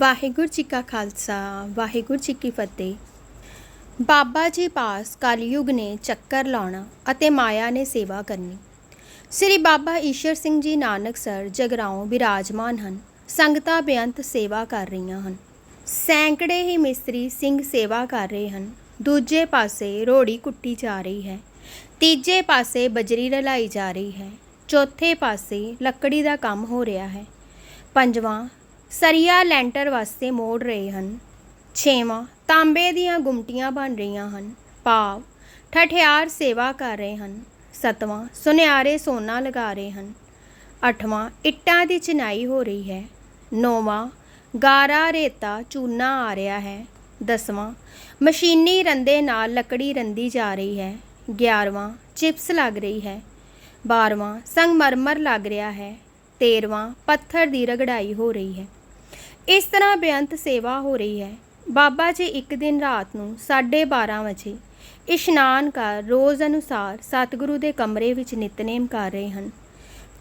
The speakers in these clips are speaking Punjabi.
ਵਾਹਿਗੁਰੂ ਜੀ ਕਾ ਖਾਲਸਾ, ਵਾਹਿਗੁਰੂ ਜੀ ਕੀ ਫਤਿਹ। ਬਾਬਾ ਜੀ ਪਾਸ ਕਲਯੁਗ ਨੇ ਚੱਕਰ ਲਾਉਣਾ ਅਤੇ ਮਾਇਆ ਨੇ ਸੇਵਾ ਕਰਨੀ। ਸ੍ਰੀ ਬਾਬਾ ਈਸ਼ਰ ਸਿੰਘ ਜੀ ਨਾਨਕ ਸਰ ਜਗਰਾਉਂ ਬਿਰਾਜਮਾਨ ਹਨ, ਸੰਗਤਾਂ ਬੇਅੰਤ ਸੇਵਾ ਕਰ ਰਹੀਆਂ ਹਨ। ਸੈਂਕੜੇ ਹੀ ਮਿਸਤਰੀ ਸਿੰਘ ਸੇਵਾ ਕਰ ਰਹੇ ਹਨ। ਦੂਜੇ ਪਾਸੇ ਰੋੜੀ ਕੁੱਟੀ ਜਾ ਰਹੀ ਹੈ। ਤੀਜੇ ਪਾਸੇ ਬਜਰੀ ਰਲਾਈ ਜਾ ਰਹੀ ਹੈ। ਚੌਥੇ ਪਾਸੇ ਲੱਕੜੀ ਦਾ ਕੰਮ ਹੋ ਰਿਹਾ ਹੈ। ਪੰਜਵਾਂ ਸਰੀਆ ਲੈਂਟਰ ਵਾਸਤੇ ਮੋੜ ਰਹੇ ਹਨ। ਛੇਵਾਂ, ਤਾਂਬੇ ਦੀਆਂ ਗੁੰਮਟੀਆਂ ਬਣ ਰਹੀਆਂ ਹਨ। ਭਾਵ, ਠਠਿਆਰ ਸੇਵਾ ਕਰ ਰਹੇ ਹਨ। ਸਤਵਾਂ, ਸੁਨਿਆਰੇ ਸੋਨਾ ਲਗਾ ਰਹੇ ਹਨ। ਅੱਠਵਾਂ, ਇੱਟਾਂ ਦੀ ਚਿਨਾਈ ਹੋ ਰਹੀ ਹੈ। ਨੌਵਾਂ, ਗਾਰਾ ਰੇਤਾ ਚੂਨਾ ਆ ਰਿਹਾ ਹੈ। ਦਸਵਾਂ, ਮਸ਼ੀਨੀ ਰੰਦੇ ਨਾਲ ਲੱਕੜੀ ਰੰਦੀ ਜਾ ਰਹੀ ਹੈ। 11ਵਾਂ ਚਿਪਸ ਲੱਗ ਰਹੀ ਹੈ। 12ਵਾਂ ਸੰਗਮਰਮਰ ਲੱਗ ਰਿਹਾ ਹੈ। 13ਵਾਂ ਪੱਥਰ ਦੀ ਰਗੜਾਈ ਹੋ ਰਹੀ ਹੈ। ਇਸ ਤਰ੍ਹਾਂ ਬੇਅੰਤ ਸੇਵਾ ਹੋ ਰਹੀ ਹੈ। ਬਾਬਾ ਜੀ ਇੱਕ ਦਿਨ ਰਾਤ ਨੂੰ 12:30 ਵਜੇ ਇਸ਼ਨਾਨ ਕਰ ਰੋਜ਼ ਅਨੁਸਾਰ ਸਤਿਗੁਰੂ ਦੇ ਕਮਰੇ ਵਿੱਚ ਨਿਤਨੇਮ ਕਰ ਰਹੇ ਹਨ।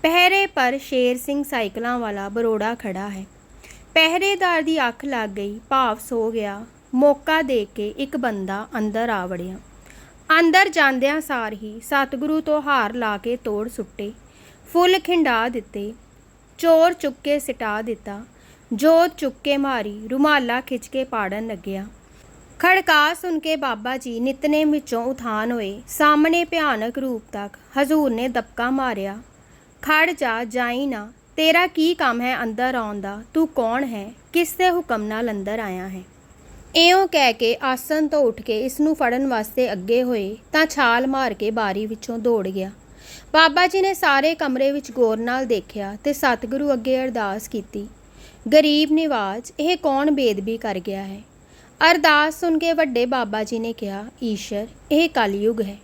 ਪਹਿਰੇ ਪਰ ਸ਼ੇਰ ਸਿੰਘ ਸਾਈਕਲਾਂ ਵਾਲਾ ਬਰੋੜਾ ਖੜਾ ਹੈ। ਪਹਿਰੇਦਾਰ ਦੀ ਅੱਖ ਲੱਗ ਗਈ, ਭਾਵ ਸੋ ਗਿਆ। ਮੌਕਾ ਦੇ ਕੇ ਇੱਕ ਬੰਦਾ ਅੰਦਰ ਆ ਵੜਿਆ। ਅੰਦਰ ਜਾਂਦਿਆਂ ਸਾਰ ਹੀ ਸਤਿਗੁਰੂ ਤੋਂ ਹਾਰ ਲਾ ਕੇ ਤੋੜ ਸੁੱਟੇ। ਫੁੱਲ ਖਿੰਡਾ ਦਿੱਤੇ, ਚੋਰ ਚੁੱਕ ਕੇ ਸਿਟਾ ਦਿੱਤਾ। ਜੋਤ ਚੁੱਕ ਕੇ ਮਾਰੀ, ਰੁਮਾਲਾ ਖਿੱਚ ਕੇ ਪਾੜਨ ਲੱਗਿਆ। ਖੜਕਾ ਸੁਣ ਕੇ ਬਾਬਾ ਜੀ ਨਿਤਨੇਮ ਵਿੱਚੋਂ ਉਥਾਨ ਹੋਏ। ਸਾਹਮਣੇ ਭਿਆਨਕ ਰੂਪ ਤੱਕ ਹਜ਼ੂਰ ਨੇ ਦਬਕਾ ਮਾਰਿਆ। ਖੜ ਜਾ, ਜਾਈ ਨਾ। ਤੇਰਾ ਕੀ ਕੰਮ ਹੈ ਅੰਦਰ ਆਉਣ ਦਾ? ਤੂੰ ਕੌਣ ਹੈ? ਕਿਸ ਦੇ ਹੁਕਮ ਨਾਲ ਅੰਦਰ ਆਇਆ ਹੈ? ਇਉਂ ਕਹਿ ਕੇ ਆਸਨ ਤੋਂ ਉੱਠ ਕੇ ਇਸ ਨੂੰ ਫੜਨ ਵਾਸਤੇ ਅੱਗੇ ਹੋਏ ਤਾਂ ਛਾਲ ਮਾਰ ਕੇ ਬਾਰੀ ਵਿੱਚੋਂ ਦੌੜ ਗਿਆ। ਬਾਬਾ ਜੀ ਨੇ ਸਾਰੇ ਕਮਰੇ ਵਿੱਚ ਗੌਰ ਨਾਲ ਦੇਖਿਆ ਤੇ ਸਤਿਗੁਰੂ ਅੱਗੇ ਅਰਦਾਸ ਕੀਤੀ। ਗਰੀਬ ਨਿਵਾਜ, ਇਹ ਕੌਣ ਬੇਦਬੀ ਕਰ ਗਿਆ ਹੈ? ਅਰਦਾਸ ਸੁਣ ਕੇ ਵੱਡੇ ਬਾਬਾ ਜੀ ਨੇ ਕਿਹਾ, ਈਸ਼ਰ, ਇਹ ਕਲਯੁਗ ਹੈ।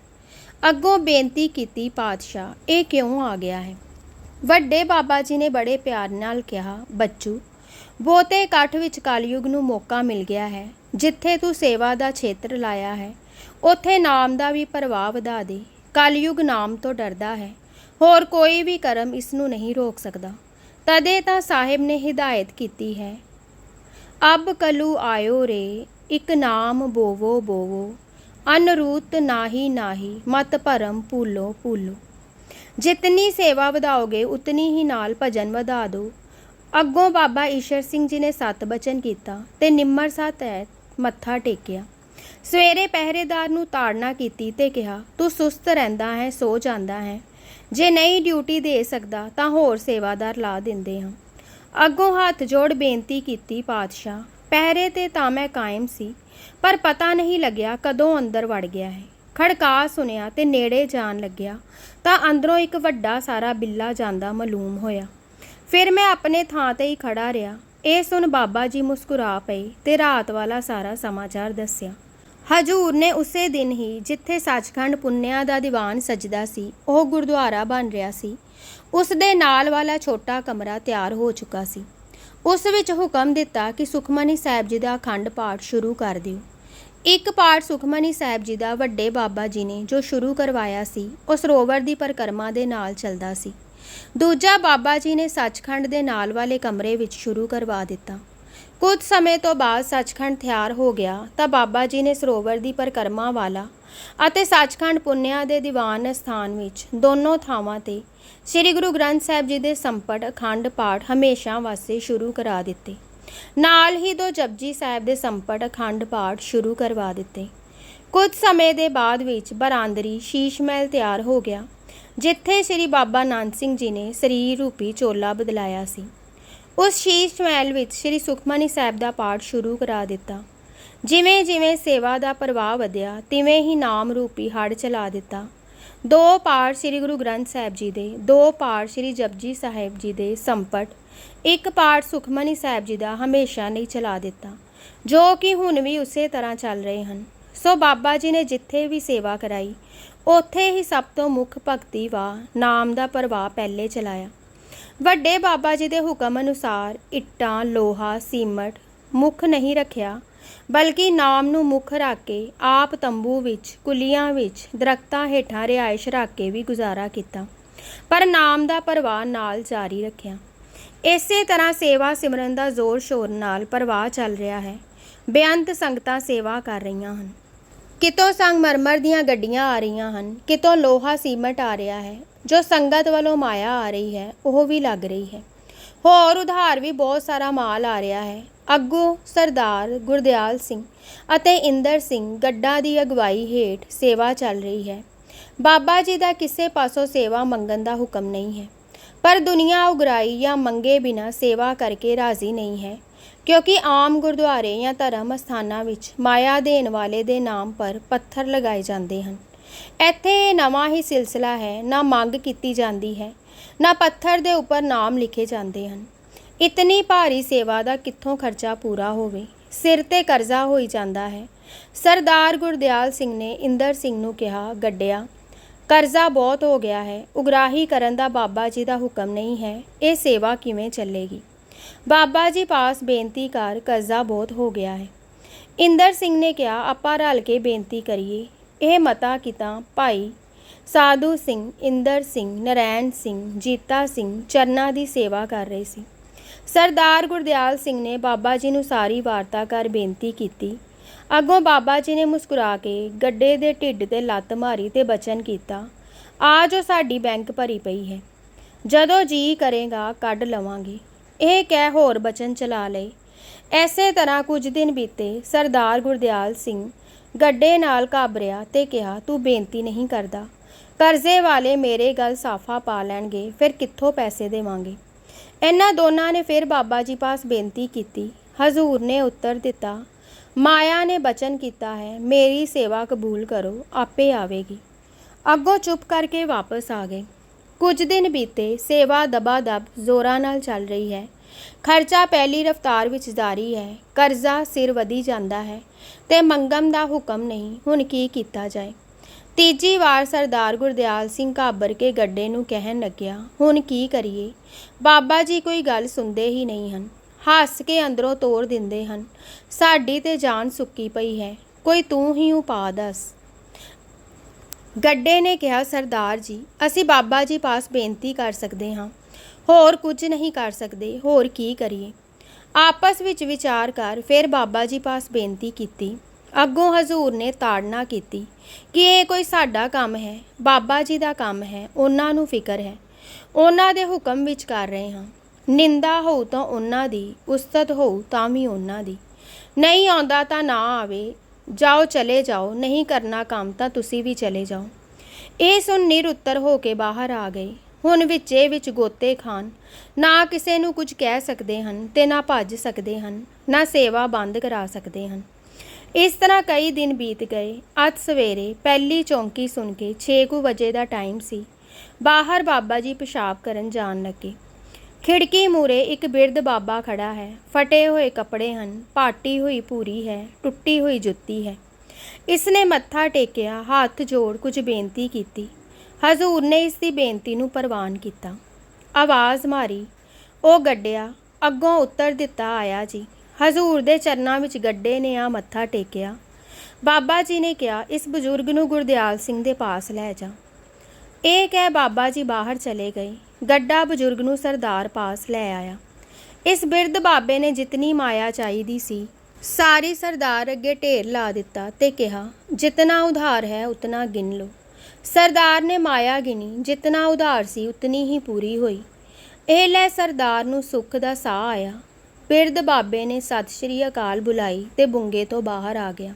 ਅੱਗੋਂ ਬੇਨਤੀ ਕੀਤੀ, ਪਾਤਸ਼ਾਹ, ਇਹ ਕਿਉਂ ਆ ਗਿਆ ਹੈ? ਵੱਡੇ ਬਾਬਾ ਜੀ ਨੇ ਬੜੇ ਪਿਆਰ ਨਾਲ ਕਿਹਾ, ਬੱਚੂ, ਬਹੁਤੇ ਇਕੱਠ ਵਿੱਚ ਕਲਯੁਗ ਨੂੰ ਮੌਕਾ ਮਿਲ ਗਿਆ ਹੈ। ਜਿੱਥੇ ਤੂੰ ਸੇਵਾ ਦਾ ਛੇਤਰ ਲਾਇਆ ਹੈ, ਉੱਥੇ ਨਾਮ ਦਾ ਵੀ ਪ੍ਰਵਾਹ ਵਧਾ ਦੇ। ਕਲਯੁਗ ਨਾਮ ਤੋਂ ਡਰਦਾ ਹੈ। ਹੋਰ ਕੋਈ ਵੀ ਕਰਮ ਇਸ ਨੂੰ ਨਹੀਂ ਰੋਕ ਸਕਦਾ। ਤਦੇ ਤਾਂ ਸਾਹਿਬ ਨੇ ਹਿਦਾਇਤ ਕੀਤੀ ਹੈ। ਅਬ ਕਲੂ ਆਇਓ ਰੇ, ਇਕ ਨਾਮ ਬੋਵੋ ਬੋਵੋ, ਅਨਰੂਤ ਨਾਹੀ ਨਾਹੀ, ਮਤ ਭਰਮ ਭੂਲੋ ਭੂਲੋ। ਜਿਤਨੀ ਸੇਵਾ ਵਧਾਓਗੇ, ਉਤਨੀ ਹੀ ਨਾਲ ਭਜਨ ਵਧਾ ਦਿਓ ਅੱਗੋਂ ਬਾਬਾ ਈਸ਼ਰ ਸਿੰਘ ਜੀ ਨੇ ਸਤ ਬਚਨ ਕੀਤਾ ਤੇ ਨਿੰਮਰ ਸਾਹ ਤਹਿਤ ਮੱਥਾ ਟੇਕਿਆ। ਸਵੇਰੇ ਪਹਿਰੇਦਾਰ ਨੂੰ ਤਾੜਨਾ ਕੀਤੀ ਤੇ ਕਿਹਾ, ਤੂੰ ਸੁਸਤ ਰਹਿੰਦਾ ਹੈ, ਸੋ ਜਾਂਦਾ ਹੈ। ਜੇ ਨਹੀਂ ਡਿਊਟੀ ਦੇ ਸਕਦਾ ਤਾਂ ਹੋਰ ਸੇਵਾਦਾਰ ਲਾ ਦਿੰਦੇ ਹਾਂ। ਅੱਗੋਂ ਹੱਥ ਜੋੜ ਬੇਨਤੀ ਕੀਤੀ ਪਾਤਸ਼ਾਹ, ਪਹਿਰੇ ਤੇ ਤਾਂ ਮੈਂ ਕਾਇਮ ਸੀ, ਪਰ ਪਤਾ ਨਹੀਂ ਲੱਗਿਆ ਕਦੋਂ ਅੰਦਰ ਵੜ ਗਿਆ ਹੈ। ਖੜਕਾ ਸੁਨਿਆ ਤੇ ਨੇੜੇ ਜਾਣ ਲੱਗਿਆ ਤਾਂ ਅੰਦਰੋਂ ਇੱਕ ਵੱਡਾ ਸਾਰਾ ਬਿੱਲਾ ਜਾਂਦਾ ਮਾਲੂਮ ਹੋਇਆ। ਫਿਰ ਮੈਂ ਆਪਣੇ ਥਾਂ ਤੇ ਹੀ ਖੜਾ ਰਿਹਾ। ਇਹ ਸੁਣ ਬਾਬਾ ਜੀ ਮੁਸਕਰਾ ਪਏ ਤੇ ਰਾਤ ਵਾਲਾ ਸਾਰਾ ਸਮਾਚਾਰ ਦੱਸਿਆ। ਹਜੂਰ ਨੇ ਉਸੇ ਦਿਨ ਹੀ ਜਿੱਥੇ ਸੱਚਖੰਡ ਪੁੰਨਿਆ ਦਾ ਦੀਵਾਨ ਸਜਦਾ ਸੀ, ਉਹ ਗੁਰਦੁਆਰਾ ਬਣ ਰਿਹਾ ਸੀ। ਉਸ ਦੇ ਨਾਲ ਵਾਲਾ ਛੋਟਾ ਕਮਰਾ ਤਿਆਰ ਹੋ ਚੁੱਕਾ ਸੀ। ਉਸ ਵਿੱਚ ਹੁਕਮ ਦਿੱਤਾ ਕਿ ਸੁਖਮਨੀ ਸਾਹਿਬ ਜੀ ਦਾ ਅਖੰਡ ਪਾਠ ਸ਼ੁਰੂ ਕਰ ਦਿਓ। ਇੱਕ ਪਾਠ ਸੁਖਮਨੀ ਸਾਹਿਬ ਜੀ ਦਾ ਵੱਡੇ ਬਾਬਾ ਜੀ ਨੇ ਜੋ ਸ਼ੁਰੂ ਕਰਵਾਇਆ ਸੀ ਉਹ ਸਰੋਵਰ ਦੀ ਪਰਕਰਮਾ ਦੇ ਨਾਲ ਚੱਲਦਾ ਸੀ। ਦੂਜਾ ਬਾਬਾ ਜੀ ਨੇ ਸੱਚਖੰਡ ਦੇ ਨਾਲ ਵਾਲੇ ਕਮਰੇ ਵਿੱਚ ਸ਼ੁਰੂ ਕਰਵਾ ਦਿੱਤਾ। ਕੁਝ ਸਮੇਂ ਤੋਂ ਬਾਅਦ ਸੱਚਖੰਡ ਤਿਆਰ ਹੋ ਗਿਆ ਤਾਂ ਬਾਬਾ ਜੀ ਨੇ ਸਰੋਵਰ ਦੀ ਪਰਕਰਮਾ ਵਾਲਾ ਅਤੇ ਸੱਚਖੰਡ ਪੁੰਨਿਆ ਦੇ ਦੀਵਾਨ ਸਥਾਨ ਵਿੱਚ ਦੋਨੋਂ ਥਾਵਾਂ ਤੇ ਸ੍ਰੀ ਗੁਰੂ ਗ੍ਰੰਥ ਸਾਹਿਬ ਜੀ ਦੇ ਸੰਪਟ ਅਖੰਡ ਪਾਠ ਹਮੇਸ਼ਾ ਵਾਸਤੇ ਸ਼ੁਰੂ ਕਰਾ ਦਿੱਤੇ। ਨਾਲ ਹੀ ਦੋ ਜਪਜੀ ਸਾਹਿਬ ਦੇ ਸੰਪਟ ਅਖੰਡ ਪਾਠ ਸ਼ੁਰੂ ਕਰਵਾ ਦਿੱਤੇ। ਕੁਝ ਸਮੇਂ ਦੇ ਬਾਅਦ ਵਿੱਚ ਬਰਾਂਦਰੀ ਸ਼ੀਸ਼ ਮਹਿਲ ਤਿਆਰ ਹੋ ਗਿਆ, ਜਿੱਥੇ ਸ੍ਰੀ ਬਾਬਾ ਨਾਨਕ ਸਿੰਘ ਜੀ ਨੇ ਸਰੀਰ ਰੂਪੀ ਚੋਲਾ ਬਦਲਾਇਆ ਸੀ। ਉਸ ਸ਼ੀਸ਼ ਮਹਿਲ ਵਿੱਚ ਸ੍ਰੀ ਸੁਖਮਨੀ ਸਾਹਿਬ ਦਾ ਪਾਠ ਸ਼ੁਰੂ ਕਰਾ ਦਿੱਤਾ। ਜਿਵੇਂ ਜਿਵੇਂ ਸੇਵਾ ਦਾ ਪ੍ਰਵਾਹ ਵਧਿਆ, ਤਿਵੇਂ ਹੀ ਨਾਮ ਰੂਪੀ ਹੜ ਚਲਾ ਦਿੱਤਾ। ਦੋ ਪਾਠ ਸ੍ਰੀ ਗੁਰੂ ਗ੍ਰੰਥ ਸਾਹਿਬ ਜੀ ਦੇ, ਦੋ ਪਾਠ ਸ੍ਰੀ ਜਪਜੀ ਸਾਹਿਬ ਜੀ ਦੇ ਸੰਪਟ, ਇੱਕ ਪਾਠ ਸੁਖਮਨੀ ਸਾਹਿਬ ਜੀ ਦਾ ਹਮੇਸ਼ਾ ਨਹੀਂ ਚਲਾ ਦਿੱਤਾ, ਜੋ ਕਿ ਹੁਣ ਵੀ ਉਸੇ ਤਰ੍ਹਾਂ ਚੱਲ ਰਹੇ ਹਨ। ਸੋ ਬਾਬਾ ਜੀ ਨੇ ਜਿੱਥੇ ਵੀ ਸੇਵਾ ਕਰਾਈ, ਉੱਥੇ ਹੀ ਸਭ ਤੋਂ ਮੁੱਖ ਭਗਤੀ ਵਾ ਨਾਮ ਦਾ ਪ੍ਰਵਾਹ ਪਹਿਲੇ ਚਲਾਇਆ। ਵੱਡੇ ਬਾਬਾ ਜੀ ਦੇ ਹੁਕਮ ਅਨੁਸਾਰ ਇੱਟਾਂ, ਲੋਹਾ, ਸੀਮਟ ਮੁੱਖ ਨਹੀਂ ਰੱਖਿਆ, ਬਲਕਿ ਨਾਮ ਨੂੰ ਮੁੱਖ ਰੱਖ ਕੇ ਆਪ ਤੰਬੂ ਵਿੱਚ, ਕੁਲੀਆਂ ਵਿੱਚ, ਦਰਖਤਾਂ ਹੇਠਾਂ ਰਿਹਾਇਸ਼ ਰੱਖ ਕੇ ਵੀ ਗੁਜ਼ਾਰਾ ਕੀਤਾ, ਪਰ ਨਾਮ ਦਾ ਪ੍ਰਵਾਹ ਨਾਲ ਜਾਰੀ ਰੱਖਿਆ। ਇਸੇ ਤਰ੍ਹਾਂ ਸੇਵਾ ਸਿਮਰਨ ਦਾ ਜ਼ੋਰ ਸ਼ੋਰ ਨਾਲ ਪ੍ਰਵਾਹ ਚੱਲ ਰਿਹਾ ਹੈ। ਬੇਅੰਤ ਸੰਗਤਾਂ ਸੇਵਾ ਕਰ ਰਹੀਆਂ ਹਨ। ਕਿਤੋਂ ਸੰਗਮਰਮਰ ਦੀਆਂ ਗੱਡੀਆਂ ਆ ਰਹੀਆਂ ਹਨ, ਕਿਤੋਂ ਲੋਹਾ, ਸੀਮਟ ਆ ਰਿਹਾ ਹੈ ਜੋ ਸੰਗਤ ਵੱਲੋਂ ਮਾਇਆ ਆ ਰਹੀ ਹੈ, ਉਹ ਵੀ ਲੱਗ ਰਹੀ ਹੈ। ਹੋਰ ਉਧਾਰ ਵੀ ਬਹੁਤ ਸਾਰਾ ਮਾਲ ਆ ਰਿਹਾ ਹੈ। ਅੱਗੋਂ ਸਰਦਾਰ ਗੁਰਦਿਆਲ ਸਿੰਘ ਅਤੇ ਇੰਦਰ ਸਿੰਘ ਗੱਡਾ ਦੀ ਅਗਵਾਈ ਹੇਠ ਸੇਵਾ ਚੱਲ ਰਹੀ ਹੈ। ਬਾਬਾ ਜੀ ਦਾ ਕਿਸੇ ਪਾਸੋਂ ਸੇਵਾ ਮੰਗਣ ਦਾ ਹੁਕਮ ਨਹੀਂ ਹੈ। ਪਰ ਦੁਨੀਆ ਉਗਰਾਈ ਜਾਂ ਮੰਗੇ ਬਿਨਾ ਸੇਵਾ ਕਰਕੇ ਰਾਜ਼ੀ ਨਹੀਂ ਹੈ। ਕਿਉਂਕਿ ਆਮ ਗੁਰਦੁਆਰੇ ਜਾਂ ਧਰਮ ਸਥਾਨਾਂ ਵਿੱਚ ਮਾਇਆ ਦੇਣ ਵਾਲੇ ਦੇ ਨਾਮ ਪਰ ਪੱਥਰ ਲਗਾਏ ਜਾਂਦੇ ਹਨ। ਇੱਥੇ ਇਹ ਨਵਾਂ ਹੀ ਸਿਲਸਿਲਾ ਹੈ, ਨਾ ਮੰਗ ਕੀਤੀ ਜਾਂਦੀ ਹੈ, ਨਾ ਪੱਥਰ ਦੇ ਉੱਪਰ ਨਾਮ ਲਿਖੇ ਜਾਂਦੇ ਹਨ। ਇਤਨੀ ਭਾਰੀ ਸੇਵਾ ਦਾ ਕਿੱਥੋਂ ਖਰਚਾ ਪੂਰਾ ਹੋਵੇ? ਸਿਰ ਤੇ ਕਰਜ਼ਾ ਹੋਈ ਜਾਂਦਾ ਹੈ। ਸਰਦਾਰ ਗੁਰਦਿਆਲ ਸਿੰਘ ਨੇ ਇੰਦਰ ਸਿੰਘ ਨੂੰ ਕਿਹਾ, ਗੱਡਿਆ, ਕਰਜ਼ਾ ਬਹੁਤ ਹੋ ਗਿਆ ਹੈ, ਉਗਰਾਹੀ ਕਰਨ ਦਾ ਬਾਬਾ ਜੀ ਦਾ ਹੁਕਮ ਨਹੀਂ ਹੈ, ਇਹ ਸੇਵਾ ਕਿਵੇਂ ਚੱਲੇਗੀ? ਬਾਬਾ ਜੀ ਪਾਸ ਬੇਨਤੀ ਕਰ, ਕਰਜ਼ਾ ਬਹੁਤ ਹੋ ਗਿਆ ਹੈ। ਇੰਦਰ ਸਿੰਘ ਨੇ ਕਿਹਾ, ਆਪਾਂ ਰਲ ਕੇ ਬੇਨਤੀ ਕਰੀਏ ਇਹ ਮਤਾ ਕਿਤਾ, ਭਾਈ, ਸਾਧੂ ਸਿੰਘ, ਇੰਦਰ ਸਿੰਘ, ਨਰੈਣ ਸਿੰਘ, ਜੀਤਾ ਸਿੰਘ ਚਰਨਾ ਦੀ ਸੇਵਾ ਕਰ ਰਹੇ ਸੀ। ਸਰਦਾਰ ਗੁਰਦਿਆਲ ਸਿੰਘ ਨੇ ਬਾਬਾ ਜੀ ਨੂੰ ਸਾਰੀ ਵਾਰਤਾ ਕਰ ਬੇਨਤੀ ਕੀਤੀ। ਅੱਗੋਂ ਬਾਬਾ ਜੀ ਨੇ ਮੁਸਕਰਾ ਕੇ ਗੱਡੇ ਦੇ ਢਿੱਡ ਤੇ ਲੱਤ ਮਾਰੀ ਤੇ ਬਚਨ ਕੀਤਾ ਆ ਜੋ ਸਾਡੀ ਬੈਂਕ ਭਰੀ ਪਈ ਹੈ। ਜਦੋਂ ਜੀ ਕਰੇਗਾ, ਕੱਢ ਲਵਾਂਗੇ ਇਹ ਕਹਿ ਹੋਰ ਬਚਨ ਚਲਾ ਲਏ। ਐਸੇ ਤਰ੍ਹਾਂ ਕੁਝ ਦਿਨ ਬੀਤੇ, ਸਰਦਾਰ ਗੁਰਦਿਆਲ ਸਿੰਘ ਗੱਡੇ ਨਾਲ ਘਾਬਰਿਆ ਤੇ ਕਿਹਾ, ਤੂੰ ਬੇਨਤੀ ਨਹੀਂ ਕਰਦਾ। ਕਰਜ਼ੇ ਵਾਲੇ ਮੇਰੇ ਗੱਲ ਸਾਫਾ ਪਾ ਲੈਣਗੇ, ਫਿਰ ਕਿੱਥੋਂ ਪੈਸੇ ਦੇਵਾਂਗੇ? ਇਹਨਾਂ ਦੋਨਾਂ ਨੇ ਫਿਰ ਬਾਬਾ ਜੀ ਪਾਸ ਬੇਨਤੀ ਕੀਤੀ। ਹਜ਼ੂਰ ਨੇ ਉੱਤਰ ਦਿੱਤਾ, ਮਾਇਆ ਨੇ ਬਚਨ ਕੀਤਾ ਹੈ, ਮੇਰੀ ਸੇਵਾ ਕਬੂਲ ਕਰੋ, ਆਪੇ ਆਵੇਗੀ। ਅੱਗੋਂ ਚੁੱਪ ਕਰਕੇ ਵਾਪਸ ਆ ਗਏ। ਕੁਝ ਦਿਨ ਬੀਤੇ, ਸੇਵਾ ਦਬਾ ਦਬ ਜ਼ੋਰਾਂ ਨਾਲ ਚੱਲ ਰਹੀ ਹੈ। ਖਰਚਾ ਪਹਿਲੀ ਰਫ਼ਤਾਰ ਵਿੱਚ ਜਾਰੀ ਹੈ, ਕਰਜ਼ਾ ਸਿਰ ਵਧੀ ਜਾਂਦਾ ਹੈ। ਤੇ ਮੰਗਮ ਦਾ ਹੁਕਮ ਨਹੀਂ, ਹੁਣ ਕੀ ਕੀਤਾ ਜਾਏ? ਤੀਜੀ ਵਾਰ ਸਰਦਾਰ ਗੁਰਦਿਆਲ ਸਿੰਘ ਘਾਬਰ ਕੇ ਗੱਡੇ ਨੂੰ ਕਹਿਣ ਲੱਗਿਆ, ਹੁਣ ਕੀ ਕਰੀਏ? ਬਾਬਾ ਜੀ ਕੋਈ ਗੱਲ ਸੁਣਦੇ ਹੀ ਨਹੀਂ ਹਨ। ਹੱਸ ਕੇ ਅੰਦਰੋਂ ਤੋੜ ਦਿੰਦੇ ਹਨ। ਸਾਡੀ ਤੇ ਜਾਨ ਸੁੱਕੀ ਪਈ ਹੈ। ਕੋਈ ਤੂੰ ਹੀ ਉਪਾ ਦੱਸ। ਗੱਡੇ ਨੇ ਕਿਹਾ, ਸਰਦਾਰ ਜੀ, ਅਸੀਂ ਬਾਬਾ ਜੀ ਪਾਸ ਬੇਨਤੀ ਕਰ ਸਕਦੇ ਹਾਂ। ਹੋਰ ਕੁਝ ਨਹੀਂ ਕਰ ਸਕਦੇ। ਹੋਰ ਕੀ ਕਰੀਏ? ਆਪਸ ਵਿੱਚ ਵਿਚਾਰ ਕਰ ਫਿਰ ਬਾਬਾ ਜੀ ਪਾਸ ਬੇਨਤੀ ਕੀਤੀ। ਅੱਗੋਂ ਹਜ਼ੂਰ ਨੇ ਤਾੜਨਾ ਕੀਤੀ ਕਿ ਇਹ ਕੋਈ ਸਾਡਾ ਕੰਮ ਹੈ, ਬਾਬਾ ਜੀ ਦਾ ਕੰਮ ਹੈ, ਉਹਨਾਂ ਨੂੰ ਫਿਕਰ ਹੈ। ਉਹਨਾਂ ਦੇ ਹੁਕਮ ਵਿੱਚ ਕਰ ਰਹੇ ਹਾਂ। ਨਿੰਦਾ ਹੋਊ ਤਾਂ ਉਹਨਾਂ ਦੀ, ਉਸਤਤ ਹੋਊ ਤਾਂ ਵੀ ਉਹਨਾਂ ਦੀ। ਨਹੀਂ ਆਉਂਦਾ ਤਾਂ ਨਾ ਆਵੇ, ਜਾਓ ਚਲੇ ਜਾਓ, ਨਹੀਂ ਕਰਨਾ ਕੰਮ ਤਾਂ ਤੁਸੀਂ ਵੀ ਚਲੇ ਜਾਓ। ਇਹ ਸੁਣ ਨਿਰ ਉੱਤਰ ਹੋ ਕੇ ਬਾਹਰ ਆ ਗਏ। ਹੁਣ ਵਿੱਚੇ ਵਿੱਚ ਗੋਤੇ ਖਾਣ ਨਾ ਕਿਸੇ ਨੂੰ ਕੁਝ ਕਹਿ ਸਕਦੇ ਹਨ ਤੇ ਨਾ ਭੱਜ ਸਕਦੇ ਹਨ, ਨਾ ਸੇਵਾ ਬੰਦ ਕਰਾ ਸਕਦੇ ਹਨ। ਇਸ ਤਰ੍ਹਾਂ ਕਈ ਦਿਨ ਬੀਤ ਗਏ। ਅੱਜ ਸਵੇਰੇ ਪਹਿਲੀ ਚੌਂਕੀ ਸੁਣ ਕੇ 6 ਵਜੇ ਦਾ ਟਾਈਮ ਸੀ। ਬਾਹਰ ਬਾਬਾ ਜੀ ਪਿਸ਼ਾਬ ਕਰਨ ਜਾਣ ਲੱਗੇ। ਖਿੜਕੀ ਮੂਰੇ ਇੱਕ ਬਿਰਧ ਬਾਬਾ ਖੜਾ ਹੈ। ਫਟੇ ਹੋਏ ਕੱਪੜੇ ਹਨ, ਪਾਟੀ ਹੋਈ ਪੂਰੀ ਹੈ, ਟੁੱਟੀ ਹੋਈ ਜੁੱਤੀ ਹੈ। ਇਸ ਨੇ ਮੱਥਾ ਟੇਕਿਆ, ਹੱਥ ਜੋੜ ਕੁਝ ਬੇਨਤੀ ਕੀਤੀ। ਹਜ਼ੂਰ ਨੇ ਇਸ ਦੀ ਬੇਨਤੀ ਨੂੰ ਪ੍ਰਵਾਨ ਕੀਤਾ। ਆਵਾਜ਼ ਮਾਰੀ। ਉਹ ਗੱਡਿਆ, ਅੱਗੋਂ ਉੱਤਰ ਦਿੱਤਾ, ਆਇਆ ਜੀ। ਹਜ਼ੂਰ ਦੇ ਚਰਨਾਂ ਵਿੱਚ ਗੱਡੇ ਨੇ ਆ ਮੱਥਾ ਟੇਕਿਆ। ਬਾਬਾ ਜੀ ਨੇ ਕਿਹਾ, ਇਸ ਬਜ਼ੁਰਗ ਨੂੰ ਗੁਰਦਿਆਲ ਸਿੰਘ ਦੇ ਪਾਸ ਲੈ ਜਾ। ਇਹ ਕਹਿ ਬਾਬਾ ਜੀ ਬਾਹਰ ਚਲੇ ਗਏ। ਗੱਡਾ ਬਜ਼ੁਰਗ ਨੂੰ ਸਰਦਾਰ ਪਾਸ ਲੈ ਆਇਆ। ਇਸ ਬਿਰਧ ਬਾਬੇ ਨੇ ਜਿਤਨੀ ਮਾਇਆ ਚਾਹੀਦੀ ਸੀ, ਸਾਰੀ ਸਰਦਾਰ ਅੱਗੇ ਢੇਰ ਲਾ ਦਿੱਤਾ ਤੇ ਕਿਹਾ, ਜਿਤਨਾ ਉਧਾਰ ਹੈ, ਉਤਨਾ ਗਿਣ ਲਓ। ਸਰਦਾਰ ਨੇ ਮਾਇਆ ਗਿਣੀ, ਜਿਤਨਾ ਉਧਾਰ ਸੀ ਉਤਨੀ ਹੀ ਪੂਰੀ ਹੋਈ। ਇਹ ਲੈ ਸਰਦਾਰ ਨੂੰ ਸੁੱਖ ਦਾ ਸਾਹ ਆਇਆ। ਬਿਰਧ ਬਾਬੇ ਨੇ ਸਤਿ ਸ਼੍ਰੀ ਅਕਾਲ ਬੁਲਾਈ ਤੇ ਬੁੰਗੇ ਤੋਂ ਬਾਹਰ ਆ ਗਿਆ।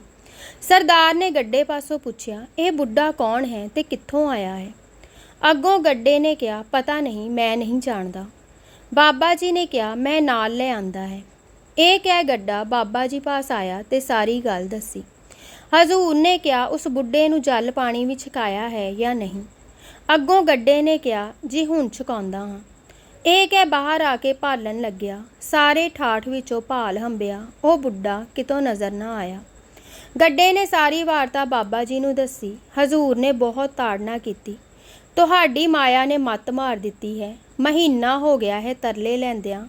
ਸਰਦਾਰ ਨੇ ਗੱਡੇ ਪਾਸੋਂ ਪੁੱਛਿਆ, ਇਹ ਬੁੱਢਾ ਕੌਣ ਹੈ ਤੇ ਕਿੱਥੋਂ ਆਇਆ ਹੈ? ਅੱਗੋਂ ਗੱਡੇ ਨੇ ਕਿਹਾ, ਪਤਾ ਨਹੀਂ, ਮੈਂ ਨਹੀਂ ਜਾਣਦਾ। ਬਾਬਾ ਜੀ ਨੇ ਕਿਹਾ, ਮੈਂ ਨਾਲ ਲੈ ਆਂਦਾ ਹੈ। ਇਹ ਕਹਿ ਗੱਡਾ ਬਾਬਾ ਜੀ ਪਾਸ ਆਇਆ ਤੇ ਸਾਰੀ ਗੱਲ ਦੱਸੀ। ਹਜ਼ੂਰ ਨੇ ਕਿਹਾ, ਉਸ ਬੁੱਢੇ ਨੂੰ ਜਲ ਪਾਣੀ ਵਿੱਚ ਛਕਾਇਆ ਹੈ ਜਾਂ ਨਹੀਂ? ਅੱਗੋਂ ਗੱਡੇ ਨੇ ਕਿਹਾ, ਜੀ ਹੁਣ ਛਕਾਉਂਦਾ ਹਾਂ। ਇਹ ਕਹਿ ਬਾਹਰ ਆ ਕੇ ਭਾਲਣ ਲੱਗਿਆ। ਸਾਰੇ ਠਾਠ ਵਿੱਚੋਂ ਭਾਲ ਹੰਬਿਆ ਉਹ ਬੁੱਢਾ ਕਿਤੋਂ ਨਜ਼ਰ ਨਾ ਆਇਆ। ਗੱਡੇ ਨੇ ਸਾਰੀ ਵਾਰਤਾ ਬਾਬਾ ਜੀ ਨੂੰ ਦੱਸੀ। ਹਜ਼ੂਰ ਨੇ ਬਹੁਤ ਤਾੜਨਾ ਕੀਤੀ। ਤੁਹਾਡੀ ਮਾਇਆ ਨੇ ਮੱਤ ਮਾਰ ਦਿੱਤੀ ਹੈ। ਮਹੀਨਾ ਹੋ ਗਿਆ ਹੈ ਤਰਲੇ ਲੈਂਦਿਆਂ।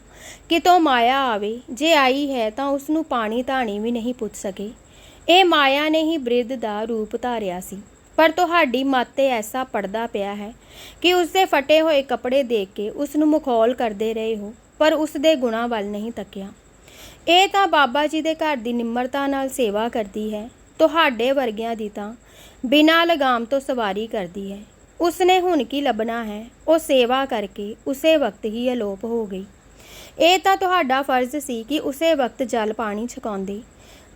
ਕਿਤੋਂ ਮਾਇਆ ਆਵੇ, ਜੇ ਆਈ ਹੈ ਤਾਂ ਉਸ ਨੂੰ ਪਾਣੀ ਧਾਣੀ ਵੀ ਨਹੀਂ ਪੁੱਛ ਸਕੇ। ਇਹ ਮਾਇਆ ਨੇ ਹੀ ਬ੍ਰਿਧ ਦਾ ਰੂਪ ਧਾਰਿਆ ਸੀ। ਪਰ ਤੁਹਾਡੀ ਮੱਤ ਤੇ ਐਸਾ ਪੜਦਾ ਪਿਆ ਹੈ ਕਿ ਉਸ ਦੇ ਫਟੇ ਹੋਏ ਕੱਪੜੇ ਦੇਖ ਕੇ ਉਸ ਨੂੰ ਮਖੌਲ ਕਰਦੇ ਰਹੇ ਹੋ, ਪਰ ਉਸ ਦੇ ਗੁਣਾਂ ਵੱਲ ਨਹੀਂ ਤੱਕਿਆ। ਇਹ ਤਾਂ ਬਾਬਾ ਜੀ ਦੇ ਘਰ ਦੀ ਨਿਮਰਤਾ ਨਾਲ ਸੇਵਾ ਕਰਦੀ ਹੈ, ਤੁਹਾਡੇ ਵਰਗਿਆਂ ਦੀ ਤਾਂ ਬਿਨਾਂ ਲਗਾਮ ਤੋਂ ਸਵਾਰੀ ਕਰਦੀ ਹੈ। ਉਸਨੇ ਹੁਣ ਕੀ ਲੱਭਣਾ ਹੈ? ਉਹ ਸੇਵਾ ਕਰਕੇ ਉਸੇ ਵਕਤ ਹੀ ਅਲੋਪ ਹੋ ਗਈ। ਇਹ ਤਾਂ ਤੁਹਾਡਾ ਫਰਜ਼ ਸੀ ਕਿ ਉਸੇ ਵਕਤ ਜਲ ਪਾਣੀ ਛਕਾਉਂਦੇ।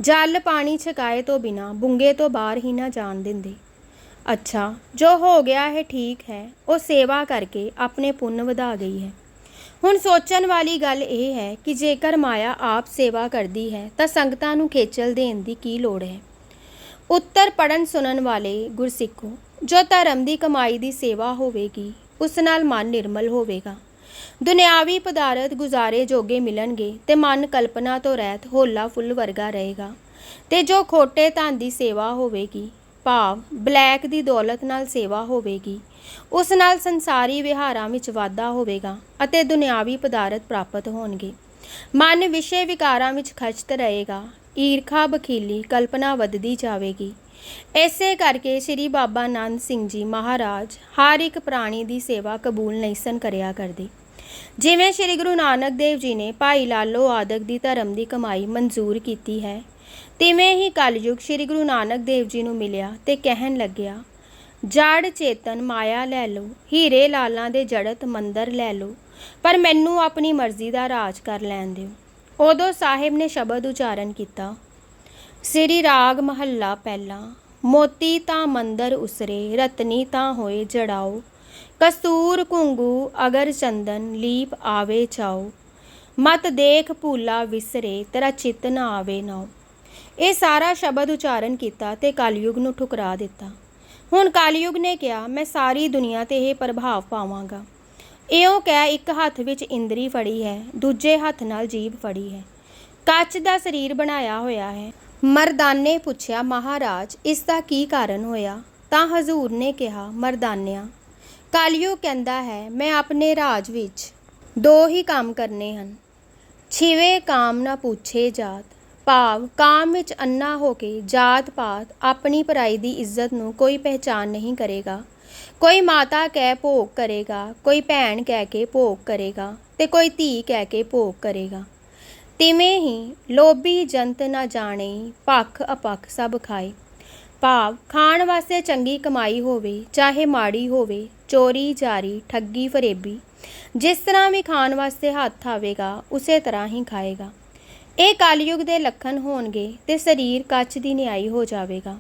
ਜਲ ਪਾਣੀ ਛਕਾਏ ਤੋਂ ਬਿਨਾ ਬੁੰਗੇ ਤੋਂ ਬਾਹਰ ਹੀ ਨਾ ਜਾਣ ਦਿੰਦੇ। ਅੱਛਾ, ਜੋ ਹੋ ਗਿਆ ਹੈ ਠੀਕ ਹੈ, ਉਹ ਸੇਵਾ ਕਰਕੇ ਆਪਣੇ ਪੁੰਨ ਵਧਾ ਗਈ ਹੈ। ਹੁਣ ਸੋਚਣ ਵਾਲੀ ਗੱਲ ਇਹ ਹੈ ਕਿ ਜੇਕਰ ਮਾਇਆ ਆਪ ਸੇਵਾ ਕਰਦੀ ਹੈ, ਤਾਂ ਸੰਗਤਾਂ ਨੂੰ ਖੇਚਲ ਦੇਣ ਦੀ ਕੀ ਲੋੜ ਹੈ? ਉੱਤਰ ਪੜਨ ਸੁਣਨ ਵਾਲੇ ਗੁਰਸਿੱਖੋ, ਜੋ ਧਰਮ ਦੀ ਕਮਾਈ ਦੀ ਸੇਵਾ ਹੋਵੇਗੀ, ਉਸ ਨਾਲ ਮਨ ਨਿਰਮਲ ਹੋਵੇਗਾ। ਦੁਨਿਆਵੀ ਪਦਾਰਥ ਗੁਜ਼ਾਰੇ ਜੋਗੇ ਮਿਲਣਗੇ ਤੇ ਮਨ ਕਲਪਨਾ ਤੋਂ ਰਹਿਤ ਹੋਲਾ ਫੁੱਲ ਵਰਗਾ ਰਹੇਗਾ। ਤੇ ਜੋ ਖੋਟੇ ਧਨ ਦੀ ਸੇਵਾ ਹੋਵੇਗੀ, ਭਾਵ ਬਲੈਕ ਦੀ ਦੌਲਤ ਨਾਲ ਸੇਵਾ ਹੋਵੇਗੀ, ਉਸ ਨਾਲ ਸੰਸਾਰੀ ਵਿਹਾਰਾਂ ਵਿੱਚ ਵਾਧਾ ਹੋਵੇਗਾ ਅਤੇ ਦੁਨਿਆਵੀ ਪਦਾਰਥ ਪ੍ਰਾਪਤ ਹੋਣਗੇ। ਮਨ ਵਿਸ਼ੇ ਵਿਕਾਰਾਂ ਵਿੱਚ ਖਚਤ ਰਹੇਗਾ, ਈਰਖਾ ਬਖੀਲੀ ਕਲਪਨਾ ਵੱਧਦੀ ਜਾਵੇਗੀ। ਇਸੇ ਕਰਕੇ ਸ੍ਰੀ ਬਾਬਾ ਨੰਦ ਸਿੰਘ ਜੀ ਮਹਾਰਾਜ ਹਰ ਇੱਕ ਪ੍ਰਾਣੀ ਦੀ ਸੇਵਾ ਕਬੂਲ ਨਹੀਂ ਸਨ ਕਰਿਆ ਕਰਦੇ। ਜਿਵੇਂ ਸ੍ਰੀ ਗੁਰੂ ਨਾਨਕ ਦੇਵ ਜੀ ਨੇ ਭਾਈ ਲਾਲੋ ਆਦਿਕ ਦੀ ਧਰਮ ਦੀ ਕਮਾਈ ਮਨਜ਼ੂਰ ਕੀਤੀ ਹੈ, ਤਿਵੇਂ ਹੀ ਕਲਯੁਗ ਸ੍ਰੀ ਗੁਰੂ ਨਾਨਕ ਦੇਵ ਜੀ ਨੂੰ ਮਿਲਿਆ ਤੇ ਕਹਿਣ ਲੱਗਿਆ, ਜੜ ਚੇਤਨ ਮਾਇਆ ਲੈ ਲਓ, ਹੀਰੇ ਲਾਲਾਂ ਦੇ ਜੜਤ ਮੰਦਰ ਲੈ ਲਓ, ਪਰ ਮੈਨੂੰ ਆਪਣੀ ਮਰਜ਼ੀ ਦਾ ਰਾਜ ਕਰ ਲੈਣ ਦਿਓ। ਉਦੋਂ ਸਾਹਿਬ ਨੇ ਸ਼ਬਦ ਉਚਾਰਨ ਕੀਤਾ, ਸ੍ਰੀ ਰਾਗ ਮਹੱਲਾ ਪਹਿਲਾ, ਮੋਤੀ ਤਾਂ ਮੰਦਰ ਉਸਰੇ, ਰਤਨੀ ਤਾਂ ਹੋਏ ਜੜਾਓ ਕਸਤੂਰ ਕੁੰਗੂ ਅਗਰ ਚੰਦਨ ਲੀਪ ਆਵੇ ਚਾਓ ਮਤ ਦੇਖ ਭੂਲਾ ਵਿਸਰੇ ਤੇਰਾ ਚਿੱਤ ਨਾ ਆਵੇ ਨਾਓ ਇਹ ਸਾਰਾ ਸ਼ਬਦ ਉਚਾਰਨ ਕੀਤਾ ਤੇ ਕਲਯੁਗ ਨੂੰ ਠੁਕਰਾ ਦਿੱਤਾ। ਹੁਣ ਕਲਯੁਗ ਨੇ ਕਿਹਾ, ਮੈਂ ਸਾਰੀ ਦੁਨੀਆ ਤੇ ਇਹ ਪ੍ਰਭਾਵ ਪਾਵਾਂਗਾ। ਇਉਂ ਕਹਿ ਇੱਕ ਹੱਥ ਵਿੱਚ ਇੰਦਰੀ ਫੜੀ ਹੈ, ਦੂਜੇ ਹੱਥ ਨਾਲ ਜੀਭ ਫੜੀ ਹੈ। ਕੱਚ ਦਾ ਸਰੀਰ ਬਣਾਇਆ ਹੋਇਆ ਹੈ। ਮਰਦਾਨੇ ਪੁੱਛਿਆ, ਮਹਾਰਾਜ, ਇਸ ਦਾ ਕੀ ਕਾਰਨ ਹੋਇਆ? ਤਾਂ ਹਜ਼ੂਰ ਨੇ ਕਿਹਾ, ਮਰਦਾਨਿਆ ਕਾਲਿਓ ਕਹਿੰਦਾ ਹੈ, ਮੈਂ ਆਪਣੇ ਰਾਜ ਵਿੱਚ ਦੋ ਹੀ ਕੰਮ ਕਰਨੇ ਹਨ। ਛਿਵੇ ਕਾਮ ਨਾ ਪੁੱਛੇ ਜਾਤ, ਭਾਵ ਕਾਮ ਵਿੱਚ ਅੰਨਾ ਹੋ ਕੇ ਜਾਤ ਪਾਤ ਆਪਣੀ ਪਰਾਈ ਦੀ ਇੱਜ਼ਤ ਨੂੰ ਕੋਈ ਪਹਿਚਾਨ ਨਹੀਂ ਕਰੇਗਾ। ਕੋਈ ਮਾਤਾ ਕਹਿ ਭੋਗ ਕਰੇਗਾ, ਕੋਈ ਭੈਣ ਕਹਿ ਕੇ ਭੋਗ ਕਰੇਗਾ ਤੇ ਕੋਈ ਧੀ ਕਹਿ ਕੇ ਭੋਗ ਕਰੇਗਾ। ਤਿਵੇਂ ਹੀ ਲੋਭੀ ਜੰਤ ਨਾ ਜਾਣੇ ਪੱਖ ਅਪੱਖ ਸਭ ਖਾਏ। ਭਾਵ ਖਾਣ ਵਾਸਤੇ ਚੰਗੀ ਕਮਾਈ ਹੋਵੇ, ਚਾਹੇ ਮਾੜੀ ਹੋਵੇ, ਚੋਰੀ, ਜਾਰੀ, ਠੱਗੀ, ਫਰੇਬੀ, ਜਿਸ ਤਰ੍ਹਾਂ ਵੀ ਖਾਣ ਵਾਸਤੇ ਹੱਥ ਆਵੇਗਾ, ਉਸੇ ਤਰ੍ਹਾਂ ਹੀ ਖਾਏਗਾ। ਇਹ ਕਲਯੁਗ ਦੇ ਲੱਖਣ ਹੋਣਗੇ ਤੇ ਸਰੀਰ ਕੱਚ ਦੀ ਨਿਆਈ ਹੋ ਜਾਵੇਗਾ।